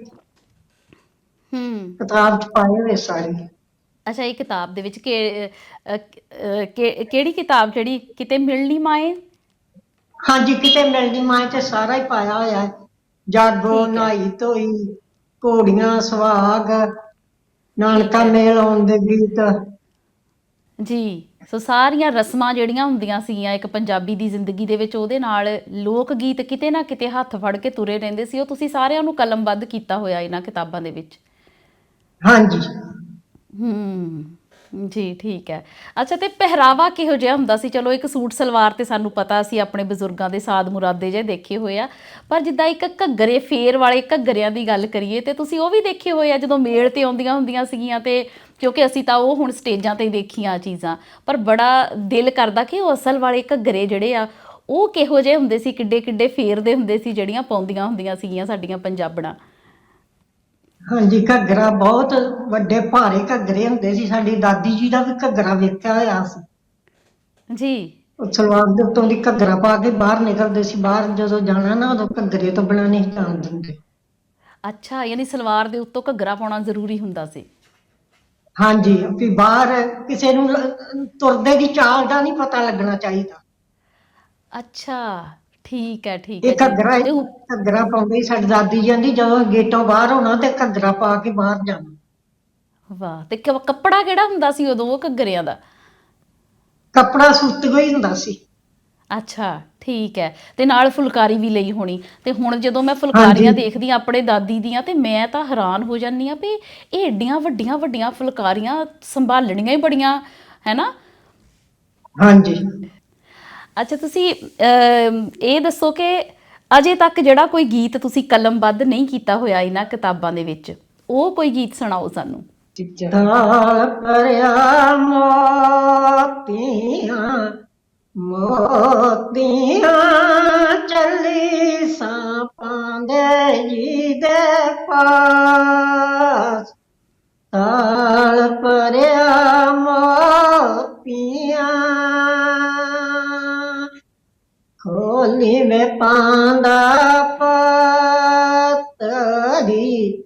ਹੂੰ। ਕਿਤਾਬ ਚ ਪਾਏ ਹੋਏ ਸਾਰੇ। ਅੱਛਾ ਇਹ ਕਿਤਾਬ ਦੇ ਵਿੱਚ ਕਿ- ਅ, ਅ, ਕਿ- ਕਿਹੜੀ ਕਿਤਾਬ ਜਿਹੜੀ ਕਿਤੇ ਮਿਲਣੀ ਮਾਏ? ਹਾਂਜੀ ਕਿਤੇ ਮਿਲਦੀ ਮਾਂ ਤੇ ਸਾਰਾ ਹੀ ਪਾਇਆ ਹੋਇਆ। ਹੈ ਜਾਗੋ ਠੀਕ ਹੈ। ਨਹਾਈ ਧੋਈ ਘੋੜੀਆਂ ਸੁਹਾਗ ਨਾਨਕਾ ਮੇਲ ਆਉਣ ਦੇ ਗੀਤ। ਜੀ ਸੋ ਸਾਰੀਆਂ ਰਸਮਾਂ ਜਿਹੜੀਆਂ ਹੁੰਦੀਆਂ ਸੀਗੀਆਂ ਇੱਕ ਪੰਜਾਬੀ ਦੀ ਜ਼ਿੰਦਗੀ ਦੇ ਵਿੱਚ ਉਹਦੇ ਨਾਲ ਲੋਕ ਗੀਤ ਕਿਤੇ ਨਾ ਕਿਤੇ ਹੱਥ ਫੜ ਕੇ ਤੁਰੇ ਰਹਿੰਦੇ ਸੀ। ਉਹ ਤੁਸੀਂ ਸਾਰਿਆਂ ਨੂੰ ਕਲਮਬੱਧ ਕੀਤਾ ਹੋਇਆ ਇਹਨਾਂ ਕਿਤਾਬਾਂ ਦੇ ਵਿੱਚ। ਹਾਂਜੀ। ਹੂੰ, ਜੀ ਠੀਕ ਹੈ। ਅੱਛਾ, ਤੇ ਪਹਿਰਾਵਾ ਕਿਹੋ ਜਿਹਾ ਹੁੰਦਾ ਸੀ? ਚਲੋ, ਇੱਕ ਸੂਟ, ਸਲਵਾਰ ਤੇ ਸਾਨੂੰ ਪਤਾ ਸੀ, ਆਪਣੇ ਬਜ਼ੁਰਗਾਂ ਦੇ ਸਾਦ ਮੁਰਾਦੇ ਜੇ ਦੇਖੇ ਹੋਏ ਆ। ਪਰ ਜਿੱਦਾਂ ਇੱਕ ਘੱਗਰੇ, ਫੇਰ ਵਾਲੇ ਘੱਗਰਿਆਂ ਦੀ ਗੱਲ ਕਰੀਏ, ਤੇ ਤੁਸੀਂ ਉਹ ਵੀ ਦੇਖੇ ਹੋਏ ਆ, ਜਦੋਂ ਮੇਲ ਤੇ ਆਉਂਦੀਆਂ ਹੁੰਦੀਆਂ ਸੀਗੀਆਂ, ਤੇ ਕਿਉਂਕਿ ਅਸੀਂ ਤਾਂ ਉਹ ਹੁਣ ਸਟੇਜਾਂ ਤੇ ਦੇਖੀਆਂ ਚੀਜ਼ਾਂ। ਪਰ ਬੜਾ ਦਿਲ ਕਰਦਾ ਕਿ ਉਹ ਅਸਲ ਵਾਲੇ ਘੱਗਰੇ ਜਿਹੜੇ ਆ, ਉਹ ਕਿਹੋ ਜਿਹੇ ਹੁੰਦੇ ਸੀ ਕਿੱਡੇ ਕਿੱਡੇ ਫੇਰ ਦੇ ਹੁੰਦੇ ਸੀ, ਜਿਹੜੀਆਂ ਪਾਉਂਦੀਆਂ ਹੁੰਦੀਆਂ ਸੀਗੀਆਂ ਸਾਡੀਆਂ ਪੰਜਾਬਣਾਂ। ਹਾਂਜੀ ਘੱਗਰਾ ਬਹੁਤ ਵੱਡੇ ਭਾਰੇ ਘੱਗਰੇ ਹੁੰਦੇ ਸੀ। ਸਾਡੀ ਦਾਦੀ ਜੀ ਦਾ ਵੀ ਘੱਗਰਾ ਵੇਖਿਆ ਹੋਇਆ ਸੀ। ਜੀ। ਉਹ ਸਲਵਾਰ ਦੇ ਉੱਤੋਂ ਦੀ ਘੱਗਰਾ ਪਾ ਕੇ ਬਾਹਰ ਨਿਕਲਦੇ ਸੀ। ਬਾਹਰ ਜਦੋਂ ਜਾਣਾ ਨਾ ਉਦੋਂ ਘੱਗਰੇ ਤੋਂ ਬਿਨਾਂ ਨਹੀਂ ਜਾਣ ਦਿੰਦੇ। ਅੱਛਾ ਯਾਨੀ ਸਲਵਾਰ ਦੇ ਉੱਤੋਂ ਘੱਗਰਾ ਪਾਉਣਾ ਜ਼ਰੂਰੀ ਹੁੰਦਾ ਸੀ। ਹਾਂਜੀ ਵੀ ਬਾਹਰ ਕਿਸੇ ਨੂੰ ਲ- ਤੁਰਦੇ ਦੀ ਚਾਲ ਦਾ ਨਹੀਂ ਪਤਾ ਲੱਗਣਾ ਚਾਹੀਦਾ। ਅੱਛਾ। ਠੀਕ ਹੈ ਠੀਕ ਹੈ ਇਹ ਘੱਗਰਾ ਤੇ ਘੱਗਰਾ ਪਾਉਂਦੇ ਸੀ ਸਾਡੀ ਦਾਦੀ ਜਾਂਦੀ ਜਦੋਂ ਗੇਟੋਂ ਬਾਹਰ ਹੋਣਾ ਤੇ ਘੱਗਰਾ ਪਾ ਕੇ ਬਾਹਰ ਜਾਣਾ। ਵਾਹ ਤੇ ਕ- ਕੱਪੜਾ ਕਿਹੜਾ ਹੁੰਦਾ ਸੀ ਉਦੋਂ ਉਹ ਘੱਗਰਿਆਂ ਦਾ? ਕੱਪੜਾ ਸੁੱਤਗਾ ਹੀ ਹੁੰਦਾ ਸੀ। ਅੱਛਾ ਠੀਕ ਹੈ। ਤੇ ਨਾਲ ਫੁਲਕਾਰੀ ਵੀ ਲਈ ਹੋਣੀ। ਤੇ ਹੁਣ ਜਦੋਂ ਮੈਂ ਫੁਲਕਾਰੀਆਂ ਹਾਂਜੀ। ਦੇਖਦੀ ਆ ਆਪਣੇ ਦਾਦੀ ਦੀਆਂ ਤੇ ਮੈਂ ਤਾਂ ਹੈਰਾਨ ਹੋ ਜਾਂਦੀ ਆ ਵੀ ਇਹ ਏਡੀਆਂ ਵੱਡੀਆਂ ਵੱਡੀਆਂ ਫੁਲਕਾਰੀਆਂ ਸੰਭਾਲਣੀਆਂ ਹੀ ਬੜੀਆਂ ਹੈ ਨਾ? ਹਾਂਜੀ। ਅੱਛਾ ਤੁਸੀਂ ਅਮ, ਇਹ ਦੱਸੋ ਕਿ ਅਜੇ ਤੱਕ ਜਿਹੜਾ ਕੋਈ ਗੀਤ ਤੁਸੀਂ ਕਲਮਬੱਧ ਨਹੀਂ ਕੀਤਾ ਹੋਇਆ ਇਹਨਾਂ ਕਿਤਾਬਾਂ ਦੇ ਵਿੱਚ ਉਹ ਕੋਈ ਗੀਤ ਸੁਣਾਓ ਸਾਨੂੰ? ਤਾਲ ਪਰਿਆ ਮੋਤੀਆਂ ਮੋਤੀਆਂ ਚੱਲੀ ਸਾਪਾਂ ਜੀ ਦੇ ਪਾਸ। ਤਾਲ ਪਰਿਆ ਮੋਤੀਆਂ ਖੋਲੀ ਮੇ ਪਾਂਦਾ ਪਤਰੀ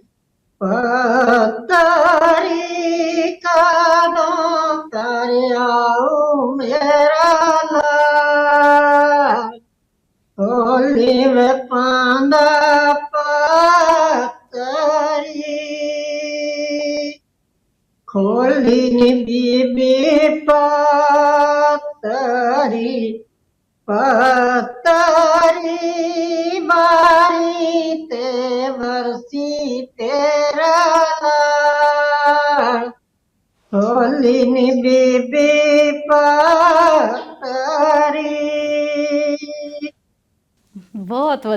ਪਤਰੀ ਕਾਦੋਂ ਕਰ ਮੇਰਾ ਲਾਲ? ਹੋਲੀ ਮੈਂ ਪਾਂਦਾ ਪਤਰੀ, ਖੋਲੀ ਨੀ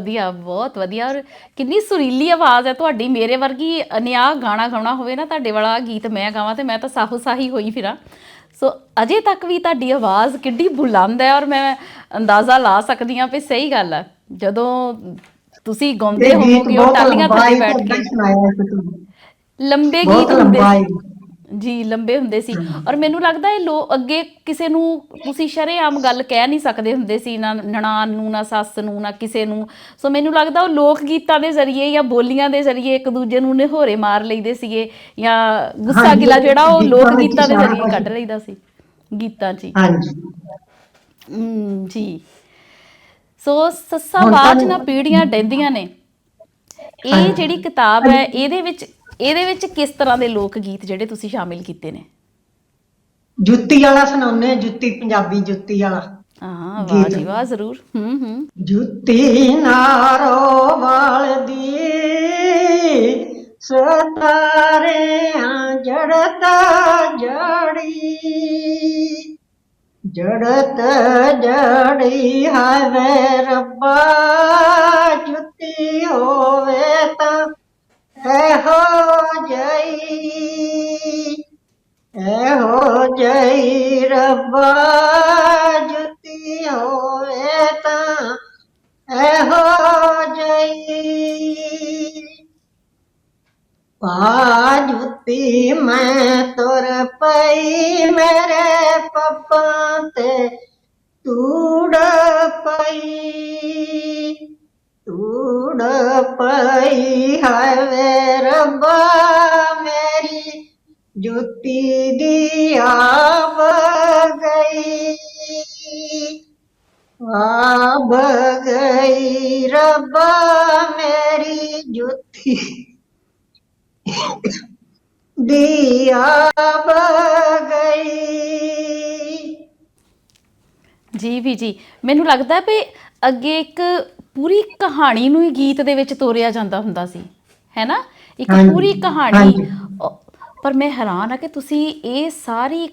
ਵਧੀਆ ਬਹੁਤ ਵਧੀਆ। ਔਰ ਕਿੰਨੀ ਸੁਰੀਲੀ ਆਵਾਜ਼ ਹੈ ਤੁਹਾਡੀ। ਮੇਰੇ ਵਰਗੀ ਅਨਿਆ ਗਾਣਾ ਗਾਉਣਾ ਹੋਵੇ ਨਾ ਤੁਹਾਡੇ ਵਾਲਾ ਗੀਤ ਮੈਂ ਗਾਵਾਂ ਤੇ ਮੈਂ ਤਾਂ ਸਾਹੋ ਸਾਹੀ ਹੋਈ ਫਿਰਾਂ। ਸੋ ਅਜੇ ਤੱਕ ਵੀ ਤੁਹਾਡੀ ਆਵਾਜ਼ ਕਿੱਡੀ ਬੁਲੰਦ ਹੈ ਔਰ ਮੈਂ ਅੰਦਾਜ਼ਾ ਲਾ ਸਕਦੀ ਹਾਂ ਵੀ ਸਹੀ ਗੱਲ ਹੈ। ਜਦੋਂ ਤੁਸੀਂ ਗਾਉਂਦੇ ਹੋਵੋਗੇ ਉਹ ਟਾਲੀਆਂ ਹੈ ਬੈਠ ਤੇ ਕੇ ਲੰਬੇ ਗੀਤ ਹੁੰਦੇ ਹੈ ਜੀ ਲੰਬੇ ਹੁੰਦੇ ਸੀ ਔਰ ਮੈਨੂੰ ਲੱਗਦਾ ਇਹ ਲੋ ਅੱਗੇ ਕਿਸੇ ਨੂੰ ਤੁਸੀਂ ਸ਼ਰੇਆਮ ਗੱਲ ਕਹਿ ਨਹੀਂ ਸਕਦੇ ਹੁੰਦੇ ਸੀ ਨਾ ਨਨਾਣ ਨੂੰ ਨਾ ਸੱਸ ਨੂੰ ਨਾ ਕਿਸੇ ਨੂੰ ਸੋ ਮੈਨੂੰ ਲੱਗਦਾ ਉਹ ਲੋਕ ਗੀਤਾਂ ਦੇ ਜ਼ਰੀਏ ਜਾਂ ਬੋਲੀਆਂ ਦੇ ਜ਼ਰੀਏ ਇੱਕ ਦੂਜੇ ਨੂੰ ਨਿਹੋਰੇ ਮਾਰ ਲਈਦੇ ਸੀਗੇ ਜਾਂ ਗੁੱਸਾ ਗਿਲਾ ਜਿਹੜਾ ਉਹ ਲੋਕ ਗੀਤਾਂ ਦੇ ਜ਼ਰੀਏ। ਕੱਢ ਲਈਦਾ ਸੀ ਗੀਤਾਂ 'ਚ। ਹਾਂਜੀ ਜੀ ਸੋ ਸੱਸਾ ਬਾਜ ਨਾ ਪੀੜੀਆਂ ਡੈਂਦੀਆਂ ਨੇ ਇਹ। ਜਿਹੜੀ ਕਿਤਾਬ ਹੈ ਇਹਦੇ ਵਿੱਚ ਇਹਦੇ ਵਿੱਚ ਕਿਸ ਤਰ੍ਹਾਂ ਦੇ ਲੋਕ ਗੀਤ ਜਿਹੜੇ ਤੁਸੀਂ ਸ਼ਾਮਿਲ ਕੀਤੇ ਨੇ? ਜੁੱਤੀ ਵਾਲਾ ਸੁਣਾਉਨੇ ਜੁੱਤੀ ਪੰਜਾਬੀ ਜੁੱਤੀ ਵਾਲਾ। ਹਾਂ ਵਾਹ। ਜੀ ਵਾਹ ਜ਼ਰੂਰ। ਹੂੰ ਹੂੰ। ਜੁੱਤੀ ਨਾਰੋ ਵਾਲਦੀ ਸਤਾਰਿਆਂ ਜੜਤਾ ਜੜੀ। ਜੜਤ ਜੜੀ ਹਾਵੇ ਰੱਬਾ। ਇਹੋ ਜਈ ਰੱਬਾ, ਜੁੱਤੀ ਹੋਵੇ ਤਾਂ ਇਹੋ ਜਈ। ਪਾ ਜੁੱਤੀ ਮੈਂ ਤੁਰ ਪਈ ਮੇਰੇ ਪਪਾ ਤੂੜ ਪਈ। ਤੂੜ ਪਈ ਹਾਏ ਵੇ ਰੱਬਾ। ਜੁੱਤੀ ਦੀ ਆਬ ਗਈ। ਆਬ ਗਈ ਰੱਬਾ ਮੇਰੀ ਜੁੱਤੀ ਦੀ ਆਬ ਗਈ। ਜੀ ਵੀ ਜੀ ਮੈਨੂੰ ਲੱਗਦਾ ਵੀ ਅੱਗੇ ਇੱਕ ਪੂਰੀ ਕਹਾਣੀ ਨੂੰ ਹੀ ਗੀਤ ਦੇ ਵਿੱਚ ਤੋਰਿਆ ਜਾਂਦਾ ਹੁੰਦਾ ਸੀ ਹੈ ਨਾ? ਇੱਕ ਪੂਰੀ ਕਹਾਣੀ ਪਰ ਮੈਂ ਹੈਰਾਨ ਆ ਕਿ ਤੁਸੀਂ ਇਹ ਸਾਰੀ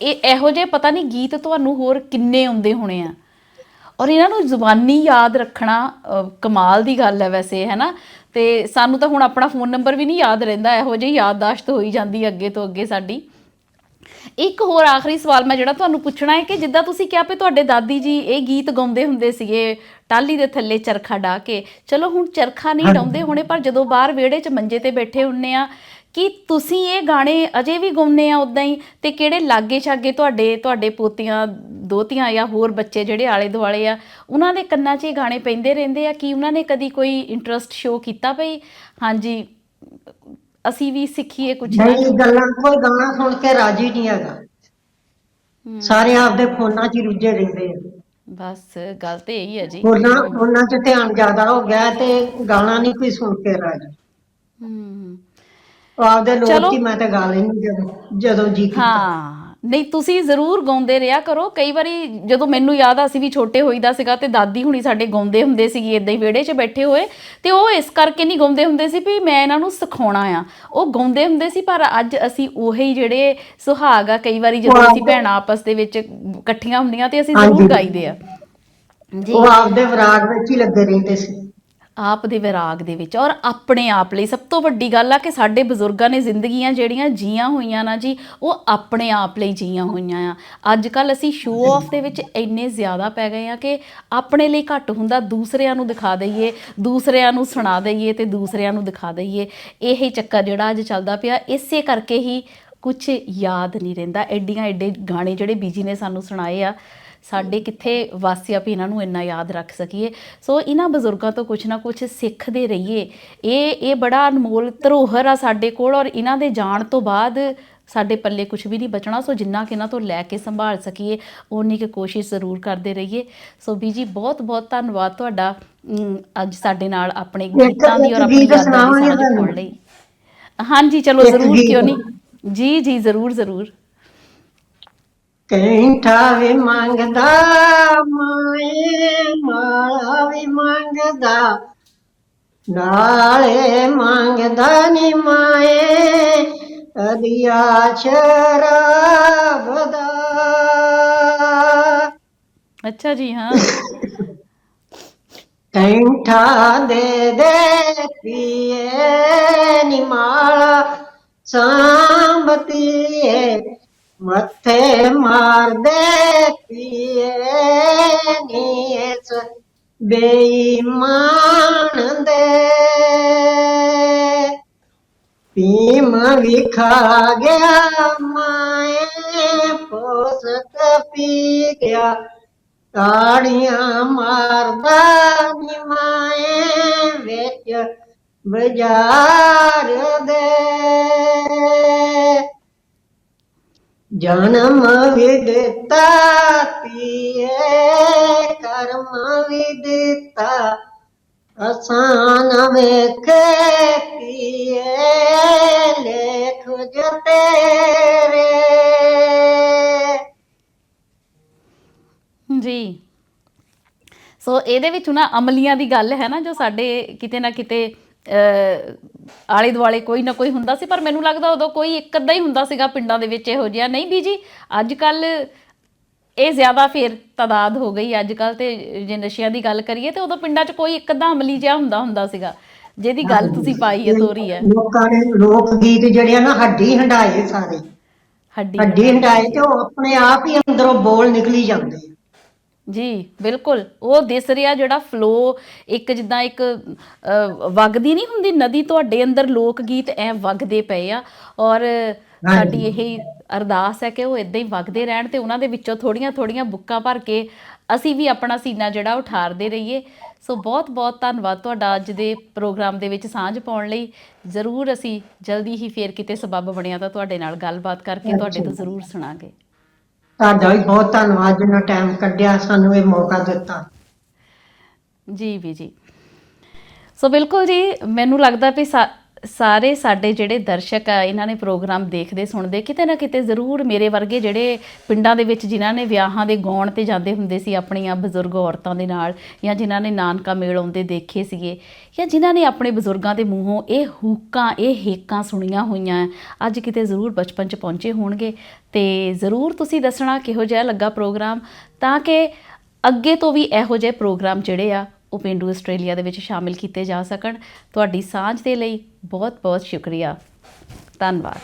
ਇਹ ਇਹੋ ਜਿਹੇ ਪਤਾ ਨਹੀਂ ਗੀਤ ਤੁਹਾਨੂੰ ਹੋਰ ਕਿੰਨੇ ਆਉਂਦੇ ਹੋਣੇ ਆ। ਔਰ ਇਹਨਾਂ ਨੂੰ ਜ਼ੁਬਾਨੀ ਯਾਦ ਰੱਖਣਾ ਕਮਾਲ ਦੀ ਗੱਲ ਹੈ ਵੈਸੇ ਹੈ ਨਾ ਤੇ ਸਾਨੂੰ ਤਾਂ ਹੁਣ ਆਪਣਾ ਫੋਨ ਨੰਬਰ ਵੀ ਨਹੀਂ ਯਾਦ ਰਹਿੰਦਾ ਇਹੋ ਜਿਹੀ ਯਾਦਦਾਸ਼ਤ ਹੋਈ ਜਾਂਦੀ ਅੱਗੇ ਤੋਂ ਅੱਗੇ ਸਾਡੀ। ਇੱਕ ਹੋਰ ਆਖਰੀ ਸਵਾਲ ਮੈਂ ਜਿਹੜਾ ਤੁਹਾਨੂੰ ਪੁੱਛਣਾ ਹੈ ਕਿ ਜਿੱਦਾਂ ਤੁਸੀਂ ਕਿਹਾ ਪਏ ਤੁਹਾਡੇ ਦਾਦੀ ਜੀ ਇਹ ਗੀਤ ਗਾਉਂਦੇ ਹੁੰਦੇ ਸੀਗੇ ਟਾਲੀ ਦੇ ਥੱਲੇ ਚਰਖਾ ਡਾ ਕੇ। ਚਲੋ ਹੁਣ ਚਰਖਾ ਨਹੀਂ। ਡਾਉਂਦੇ ਹੋਣੇ ਪਰ ਜਦੋਂ ਬਾਹਰ ਵਿਹੜੇ 'ਚ ਮੰਜੇ ਤੇ ਬੈਠੇ ਹੁੰਨੇ ਆ ਕਿ ਤੁਸੀਂ ਇਹ ਗਾਣੇ ਅਜੇ ਵੀ ਗਾਉਂਦੇ ਆ ਉਦਾਂ ਹੀ? ਤੇ ਕਿਹੜੇ ਲਾਗੇ ਛਾਗੇ ਤੁਹਾਡੇ ਤੁਹਾਡੇ ਪੋਤੀਆਂ ਦੋਤੀਆਂ ਜਾਂ ਹੋਰ ਬੱਚੇ ਜਿਹੜੇ ਆਲੇ ਦੁਆਲੇ ਆ ਉਹਨਾਂ ਦੇ ਕੰਨਾਂ 'ਚ ਇਹ ਗਾਣੇ ਪੈਂਦੇ ਰਹਿੰਦੇ ਆ? ਕਿ ਉਹਨਾਂ ਨੇ ਕਦੀ ਕੋਈ ਇੰਟਰਸਟ ਸ਼ੋ ਕੀਤਾ ਭਈ ਹਾਂਜੀ ਅਸੀਂ ਵੀ ਸਿੱਖੀਏ ਕੁਝ ਨਹੀਂ ਗੱਲਾਂ ਕੋਈ ਗਾਣਾ ਸੁਣ ਕੇ ਰਾਜੀ ਨਹੀਂ ਹੈਗਾ। ਸਾਰੇ ਆਪਦੇ ਫੋਨਾਂ 'ਚ ਹੀ ਰੁੱਝੇ ਰਹਿੰਦੇ ਆ। ਬਸ ਗੱਲ ਤੇ ਇਹੀ ਹੈ ਜੀ। ਫੋਨਾਂ ਫੋਨਾਂ 'ਚ ਧਿਆਨ ਜ਼ਿਆਦਾ ਹੋ ਗਿਆ ਤੇ ਗਾਣਾ ਨਹੀਂ ਕੋਈ ਸੁਣ ਕੇ ਰਾਜੀ। ਹੂੰ। ਆਪਦੇ ਚਲੋ। ਲੋਕ ਹੀ ਮੈਂ ਤਾਂ ਗਾ ਲੈਂਦੀ ਜਦੋਂ ਜਦੋਂ ਜੀ ਕੀਤਾ। ਹਾਂ ਨਹੀਂ ਤੁਸੀਂ ਜ਼ਰੂਰ ਗਾਉਂਦੇ ਰਿਹਾ ਕਰੋ। ਕਈ ਵਾਰੀ ਜਦੋਂ ਮੈਨੂੰ ਯਾਦ ਆ ਅਸੀਂ ਵੀ ਛੋਟੇ ਹੋਈਦਾ ਸੀਗਾ ਤੇ ਦਾਦੀ ਹੁਣੀ ਸਾਡੇ ਗਾਉਂਦੇ ਹੁੰਦੇ ਸੀਗੇ ਇਦਾਂ ਹੀ ਵਿਹੜੇ 'ਚ ਬੈਠੇ ਹੋਏ। ਤੇ ਉਹ ਇਸ ਕਰਕੇ ਨਹੀਂ ਗਾਉਂਦੇ ਹੁੰਦੇ ਸੀ ਵੀ ਮੈਂ ਇਹਨਾਂ ਨੂੰ ਸਿਖਾਉਣਾ ਆ। ਉਹ ਗਾਉਂਦੇ ਹੁੰਦੇ ਸੀ ਪਰ ਅੱਜ ਅਸੀਂ ਉਹੀ ਜਿਹੜੇ ਸੁਹਾਗ ਆ ਕਈ ਵਾਰੀ ਜਦੋਂ ਅਸੀਂ ਭੈਣਾਂ ਆਪਸ ਦੇ ਵਿੱਚ ਇਕੱਠੀਆਂ ਹੁੰਦੀਆਂ ਤੇ ਅਸੀਂ ਜ਼ਰੂਰ ਹਾਂਜੀ। ਗਾਈਦੇ ਆ। ਜੀ ਉਹ ਆਪਦੇ ਵਿਰਾਗ ਵਿੱਚ ਹੀ ਲੱਗੇ ਰਹਿੰਦੇ ਸੀ। ਆਪ ਦੇ ਵਿਰਾਗ ਦੇ ਵਿੱਚ ਔਰ ਆਪਣੇ ਆਪ ਲਈ ਸਭ ਤੋਂ ਵੱਡੀ ਗੱਲ ਆ ਕਿ ਸਾਡੇ ਬਜ਼ੁਰਗਾਂ ਨੇ ਜ਼ਿੰਦਗੀਆਂ ਜਿਹੜੀਆਂ ਜੀਆਂ ਹੋਈਆਂ ਨਾ ਜੀ, ਉਹ ਆਪਣੇ ਆਪ ਲਈ ਜੀਆਂ ਹੋਈਆਂ ਆ। ਅੱਜ ਕੱਲ ਅਸੀਂ ਸ਼ੋਅ ਆਫ ਦੇ ਵਿੱਚ ਇੰਨੇ ਜ਼ਿਆਦਾ ਪੈ ਗਏ ਆ ਕਿ ਆਪਣੇ ਲਈ ਘੱਟ ਹੁੰਦਾ, ਦੂਸਰਿਆਂ ਨੂੰ ਦਿਖਾ ਦਈਏ, ਦੂਸਰਿਆਂ ਨੂੰ ਸੁਣਾ ਦਈਏ ਤੇ ਦੂਸਰਿਆਂ ਨੂੰ ਦਿਖਾ ਦਈਏ। ਇਹ ਚੱਕਰ ਜਿਹੜਾ ਅੱਜ ਚੱਲਦਾ ਪਿਆ, ਇਸੇ ਕਰਕੇ ਹੀ ਕੁਝ ਯਾਦ ਨਹੀਂ ਰਹਿੰਦਾ। ਐਡੀਆਂ ਐਡੇ ਗਾਣੇ ਜਿਹੜੇ ਬੀਜੀ ਨੇ ਸਾਨੂੰ ਸੁਣਾਏ ਆ ਸਾਡੇ ਕਿੱਥੇ ਵਾਸਿਆ ਵੀ ਇਹਨਾਂ ਨੂੰ ਇੰਨਾ ਯਾਦ ਰੱਖ ਸਕੀਏ। ਸੋ ਇਹਨਾਂ ਬਜ਼ੁਰਗਾਂ ਤੋਂ ਕੁਝ ਨਾ ਕੁਝ ਸਿੱਖਦੇ ਰਹੀਏ। ਇਹ ਇਹ ਬੜਾ ਅਨਮੋਲ ਧਰੋਹਰ ਆ ਸਾਡੇ ਕੋਲ ਔਰ ਇਹਨਾਂ ਦੇ ਜਾਣ ਤੋਂ ਬਾਅਦ ਸਾਡੇ ਪੱਲੇ ਕੁਝ ਵੀ ਨਹੀਂ ਬਚਣਾ। ਸੋ ਜਿੰਨਾ ਕਿ ਇਹਨਾਂ ਤੋਂ ਲੈ ਕੇ ਸੰਭਾਲ ਸਕੀਏ ਓਨੀ ਕਿ ਕੋਸ਼ਿਸ਼ ਜ਼ਰੂਰ ਕਰਦੇ ਰਹੀਏ। ਸੋ ਬੀਜੀ ਬਹੁਤ ਬਹੁਤ ਧੰਨਵਾਦ ਤੁਹਾਡਾ ਅੱਜ ਸਾਡੇ ਨਾਲ ਆਪਣੇ ਗੀਤਾਂ ਦੀ ਔਰ ਆਪਣੀ ਯਾਦਾਂ ਦੀ ਸਾਂਝ ਪਾਉਣ। ਲਈ। ਹਾਂਜੀ ਚਲੋ ਜ਼ਰੂਰ। ਕਿਉਂ ਨਹੀਂ? ਜੀ ਜੀ ਜ਼ਰੂਰ ਜ਼ਰੂਰ। ਕੈਂਠਾ ਵੀ ਮੰਗਦਾ ਮਾਏ ਮਾਲਾ ਵੀ ਮੰਗਦਾ ਨਾਲੇ ਮੰਗਦਾ ਨੀ ਮਾਏ ਅਦੀਆ ਸ਼ਰਾਬ ਦਾ ਅੱਛਾ ਜੀ ਹਾਂ। ਕੈਂਠਾ ਦੇ ਦੇ ਪੀਏ ਨੀ ਮਾਲਾ ਸਾਂਭਤੀਏ ਮੱਥੇ ਮਾਰਦੇ ਪੀਏ ਨੀ ਇਸ ਬੇਈਮਾਨ ਦੇ। ਭੀਮ ਵੀ ਖਾ ਗਿਆ, ਮਾਏ ਪੋਸਤ ਪੀ ਗਿਆ। ਤਾੜੀਆਂ ਮਾਰਦਾ ਨਿਮਾਏ ਵਿੱਚ ਬਜ਼ਾਰ ਦੇ। ਜਨਮ ਵੀ ਪੀਏ ਕਰਮ ਵੀ ਅਸਾਨ ਵੇਖੇ ਪੀਏ ਲੇਖ ਜੋ ਤੇਰੇ। ਜੀ। ਸੋ ਇਹਦੇ ਵਿੱਚ ਨਾ ਅਮਲੀਆਂ ਦੀ ਗੱਲ ਹੈ ਨਾ, ਜੋ ਸਾਡੇ ਕਿਤੇ ਨਾ ਕਿਤੇ ਆਲੇ ਦੁਆਲੇ ਕੋਈ ਨਾ ਕੋਈ ਹੁੰਦਾ ਸੀ ਪਰ ਮੈਨੂੰ ਲੱਗਦਾ ਉਦੋਂ ਕੋਈ ਇੱਕ ਅੱਧਾ ਹੀ ਹੁੰਦਾ ਸੀਗਾ ਪਿੰਡਾਂ ਦੇ ਵਿੱਚ ਇਹੋ ਜਿਹਾ। ਨਹੀਂ ਬੀਜੀ ਅੱਜ ਕੱਲ ਇਹ ਜ਼ਿਆਦਾ ਫੇਰ ਤਾਦਾਦ ਹੋ ਗਈ ਅੱਜ ਕੱਲ ਤੇ ਜੇ ਨਸ਼ਿਆਂ ਦੀ ਗੱਲ ਕਰੀਏ ਤੇ ਉਦੋਂ ਪਿੰਡਾਂ 'ਚ ਕੋਈ ਇੱਕ ਅੱਧਾ ਅਮਲੀ ਜਿਹਾ ਹੁੰਦਾ ਹੁੰਦਾ ਸੀਗਾ। ਜਿਹਦੀ ਗੱਲ ਤੁਸੀਂ ਪਾਈ ਹੈ ਤੋਰੀ ਹੈ। ਲੋਕਾਂ ਨੇ ਲੋਕ ਗੀਤ ਜਿਹੜੇ ਆ ਨਾ ਹੱਡੀ ਹੰਡਾਏ ਸਾਰੇ। ਹੱਡੀ ਹੱਡੀ ਹੰਡਾਏ। ਤੇ ਉਹ ਆਪਣੇ ਆਪ ਹੀ ਅੰਦਰੋਂ ਬੋਲ ਨਿਕਲੀ ਜਾਂਦੇ। ਜੀ ਬਿਲਕੁਲ। ਉਹ ਦਿਸ ਰਿਹਾ ਜਿਹੜਾ ਫਲੋ ਇੱਕ ਜਿੱਦਾਂ ਇੱਕ ਵਗਦੀ ਨਹੀਂ ਹੁੰਦੀ ਨਦੀ ਤੁਹਾਡੇ ਅੰਦਰ ਲੋਕ ਗੀਤ ਐ ਵਗਦੇ ਪਏ ਆ। ਔਰ ਸਾਡੀ ਇਹ ਅਰਦਾਸ ਹੈ ਕਿ ਉਹ ਇਦਾਂ ਹੀ ਵਗਦੇ ਰਹਿਣ ਤੇ ਉਹਨਾਂ ਦੇ ਵਿੱਚੋਂ ਥੋੜੀਆਂ ਥੋੜੀਆਂ ਬੁੱਕਾਂ ਭਰ ਕੇ ਅਸੀਂ ਵੀ ਆਪਣਾ ਸੀਨਾ ਜਿਹੜਾ ਉਹ ਠਾਰਦੇ ਰਹੀਏ। ਸੋ ਬਹੁਤ ਬਹੁਤ ਧੰਨਵਾਦ ਤੁਹਾਡਾ ਅੱਜ ਦੇ ਪ੍ਰੋਗਰਾਮ ਦੇ ਵਿੱਚ ਸਾਂਝ ਪਾਉਣ ਲਈ। ਜ਼ਰੂਰ ਅਸੀਂ ਜਲਦੀ ਹੀ ਫੇਰ ਕਿਤੇ ਸਬੱਬ ਬਣਿਆ ਤਾਂ ਤੁਹਾਡੇ ਨਾਲ ਗੱਲਬਾਤ ਕਰਕੇ ਤੁਹਾਡੇ ਤੋਂ ਜ਼ਰੂਰ ਸੁਣਾਂਗੇ। ਤੁਹਾਡਾ ਵੀ ਬਹੁਤ ਧੰਨਵਾਦ ਜਿੰਨਾ ਟਾਈਮ ਕੱਢਿਆ, ਸਾਨੂੰ ਇਹ ਮੌਕਾ ਦਿੱਤਾ। ਜੀ ਵੀ ਜੀ। ਸੋ ਬਿਲਕੁਲ ਜੀ, ਮੈਨੂੰ ਲੱਗਦਾ ਵੀ ਸਾ- ਸਾਰੇ ਸਾਡੇ ਜਿਹੜੇ ਦਰਸ਼ਕ ਆ, ਇਹਨਾਂ ਨੇ ਪ੍ਰੋਗਰਾਮ ਦੇਖਦੇ, ਸੁਣਦੇ, ਕਿਤੇ ਨਾ ਕਿਤੇ ਜ਼ਰੂਰ ਮੇਰੇ ਵਰਗੇ ਜਿਹੜੇ ਪਿੰਡਾਂ ਦੇ ਵਿੱਚ ਜਿਨ੍ਹਾਂ ਨੇ ਵਿਆਹਾਂ ਦੇ ਗਾਉਣ ਤੇ ਜਾਂਦੇ ਹੁੰਦੇ ਸੀ, ਆਪਣੀਆਂ ਬਜ਼ੁਰਗ ਔਰਤਾਂ ਦੇ ਨਾਲ ਜਾਂ ਜਿਨ੍ਹਾਂ ਨੇ ਨਾਨਕਾ ਮੇਲ ਆਉਂਦੇ ਦੇਖੇ ਸੀਗੇ ਜਾਂ ਜਿਨ੍ਹਾਂ ਨੇ ਆਪਣੇ ਬਜ਼ੁਰਗਾਂ ਦੇ ਮੂੰਹੋਂ ਇਹ ਹੂਕਾਂ, ਇਹ ਹੇਕਾਂ ਸੁਣੀਆਂ ਹੋਈਆਂ, ਅੱਜ ਕਿਤੇ ਜ਼ਰੂਰ ਬਚਪਨ 'ਚ ਪਹੁੰਚੇ ਹੋਣਗੇ। ਤੇ ਜ਼ਰੂਰ ਤੁਸੀਂ ਦੱਸਣਾ ਕਿਹੋ ਜਿਹਾ ਲੱਗਾ ਪ੍ਰੋਗਰਾਮ, ਤਾਂ ਕਿ ਅੱਗੇ ਤੋਂ ਵੀ ਇਹੋ ਜਿਹੇ ਪ੍ਰੋਗਰਾਮ ਜਿਹੜੇ ਆ ਉਹ ਪੇਂਡੂ ਆਸਟ੍ਰੇਲੀਆ ਦੇ ਵਿੱਚ ਸ਼ਾਮਿਲ ਕੀਤੇ ਜਾ ਸਕਣ। ਤੁਹਾਡੀ ਸਾਂਝ ਦੇ ਲਈ ਬਹੁਤ ਬਹੁਤ ਸ਼ੁਕਰੀਆ। ਧੰਨਵਾਦ।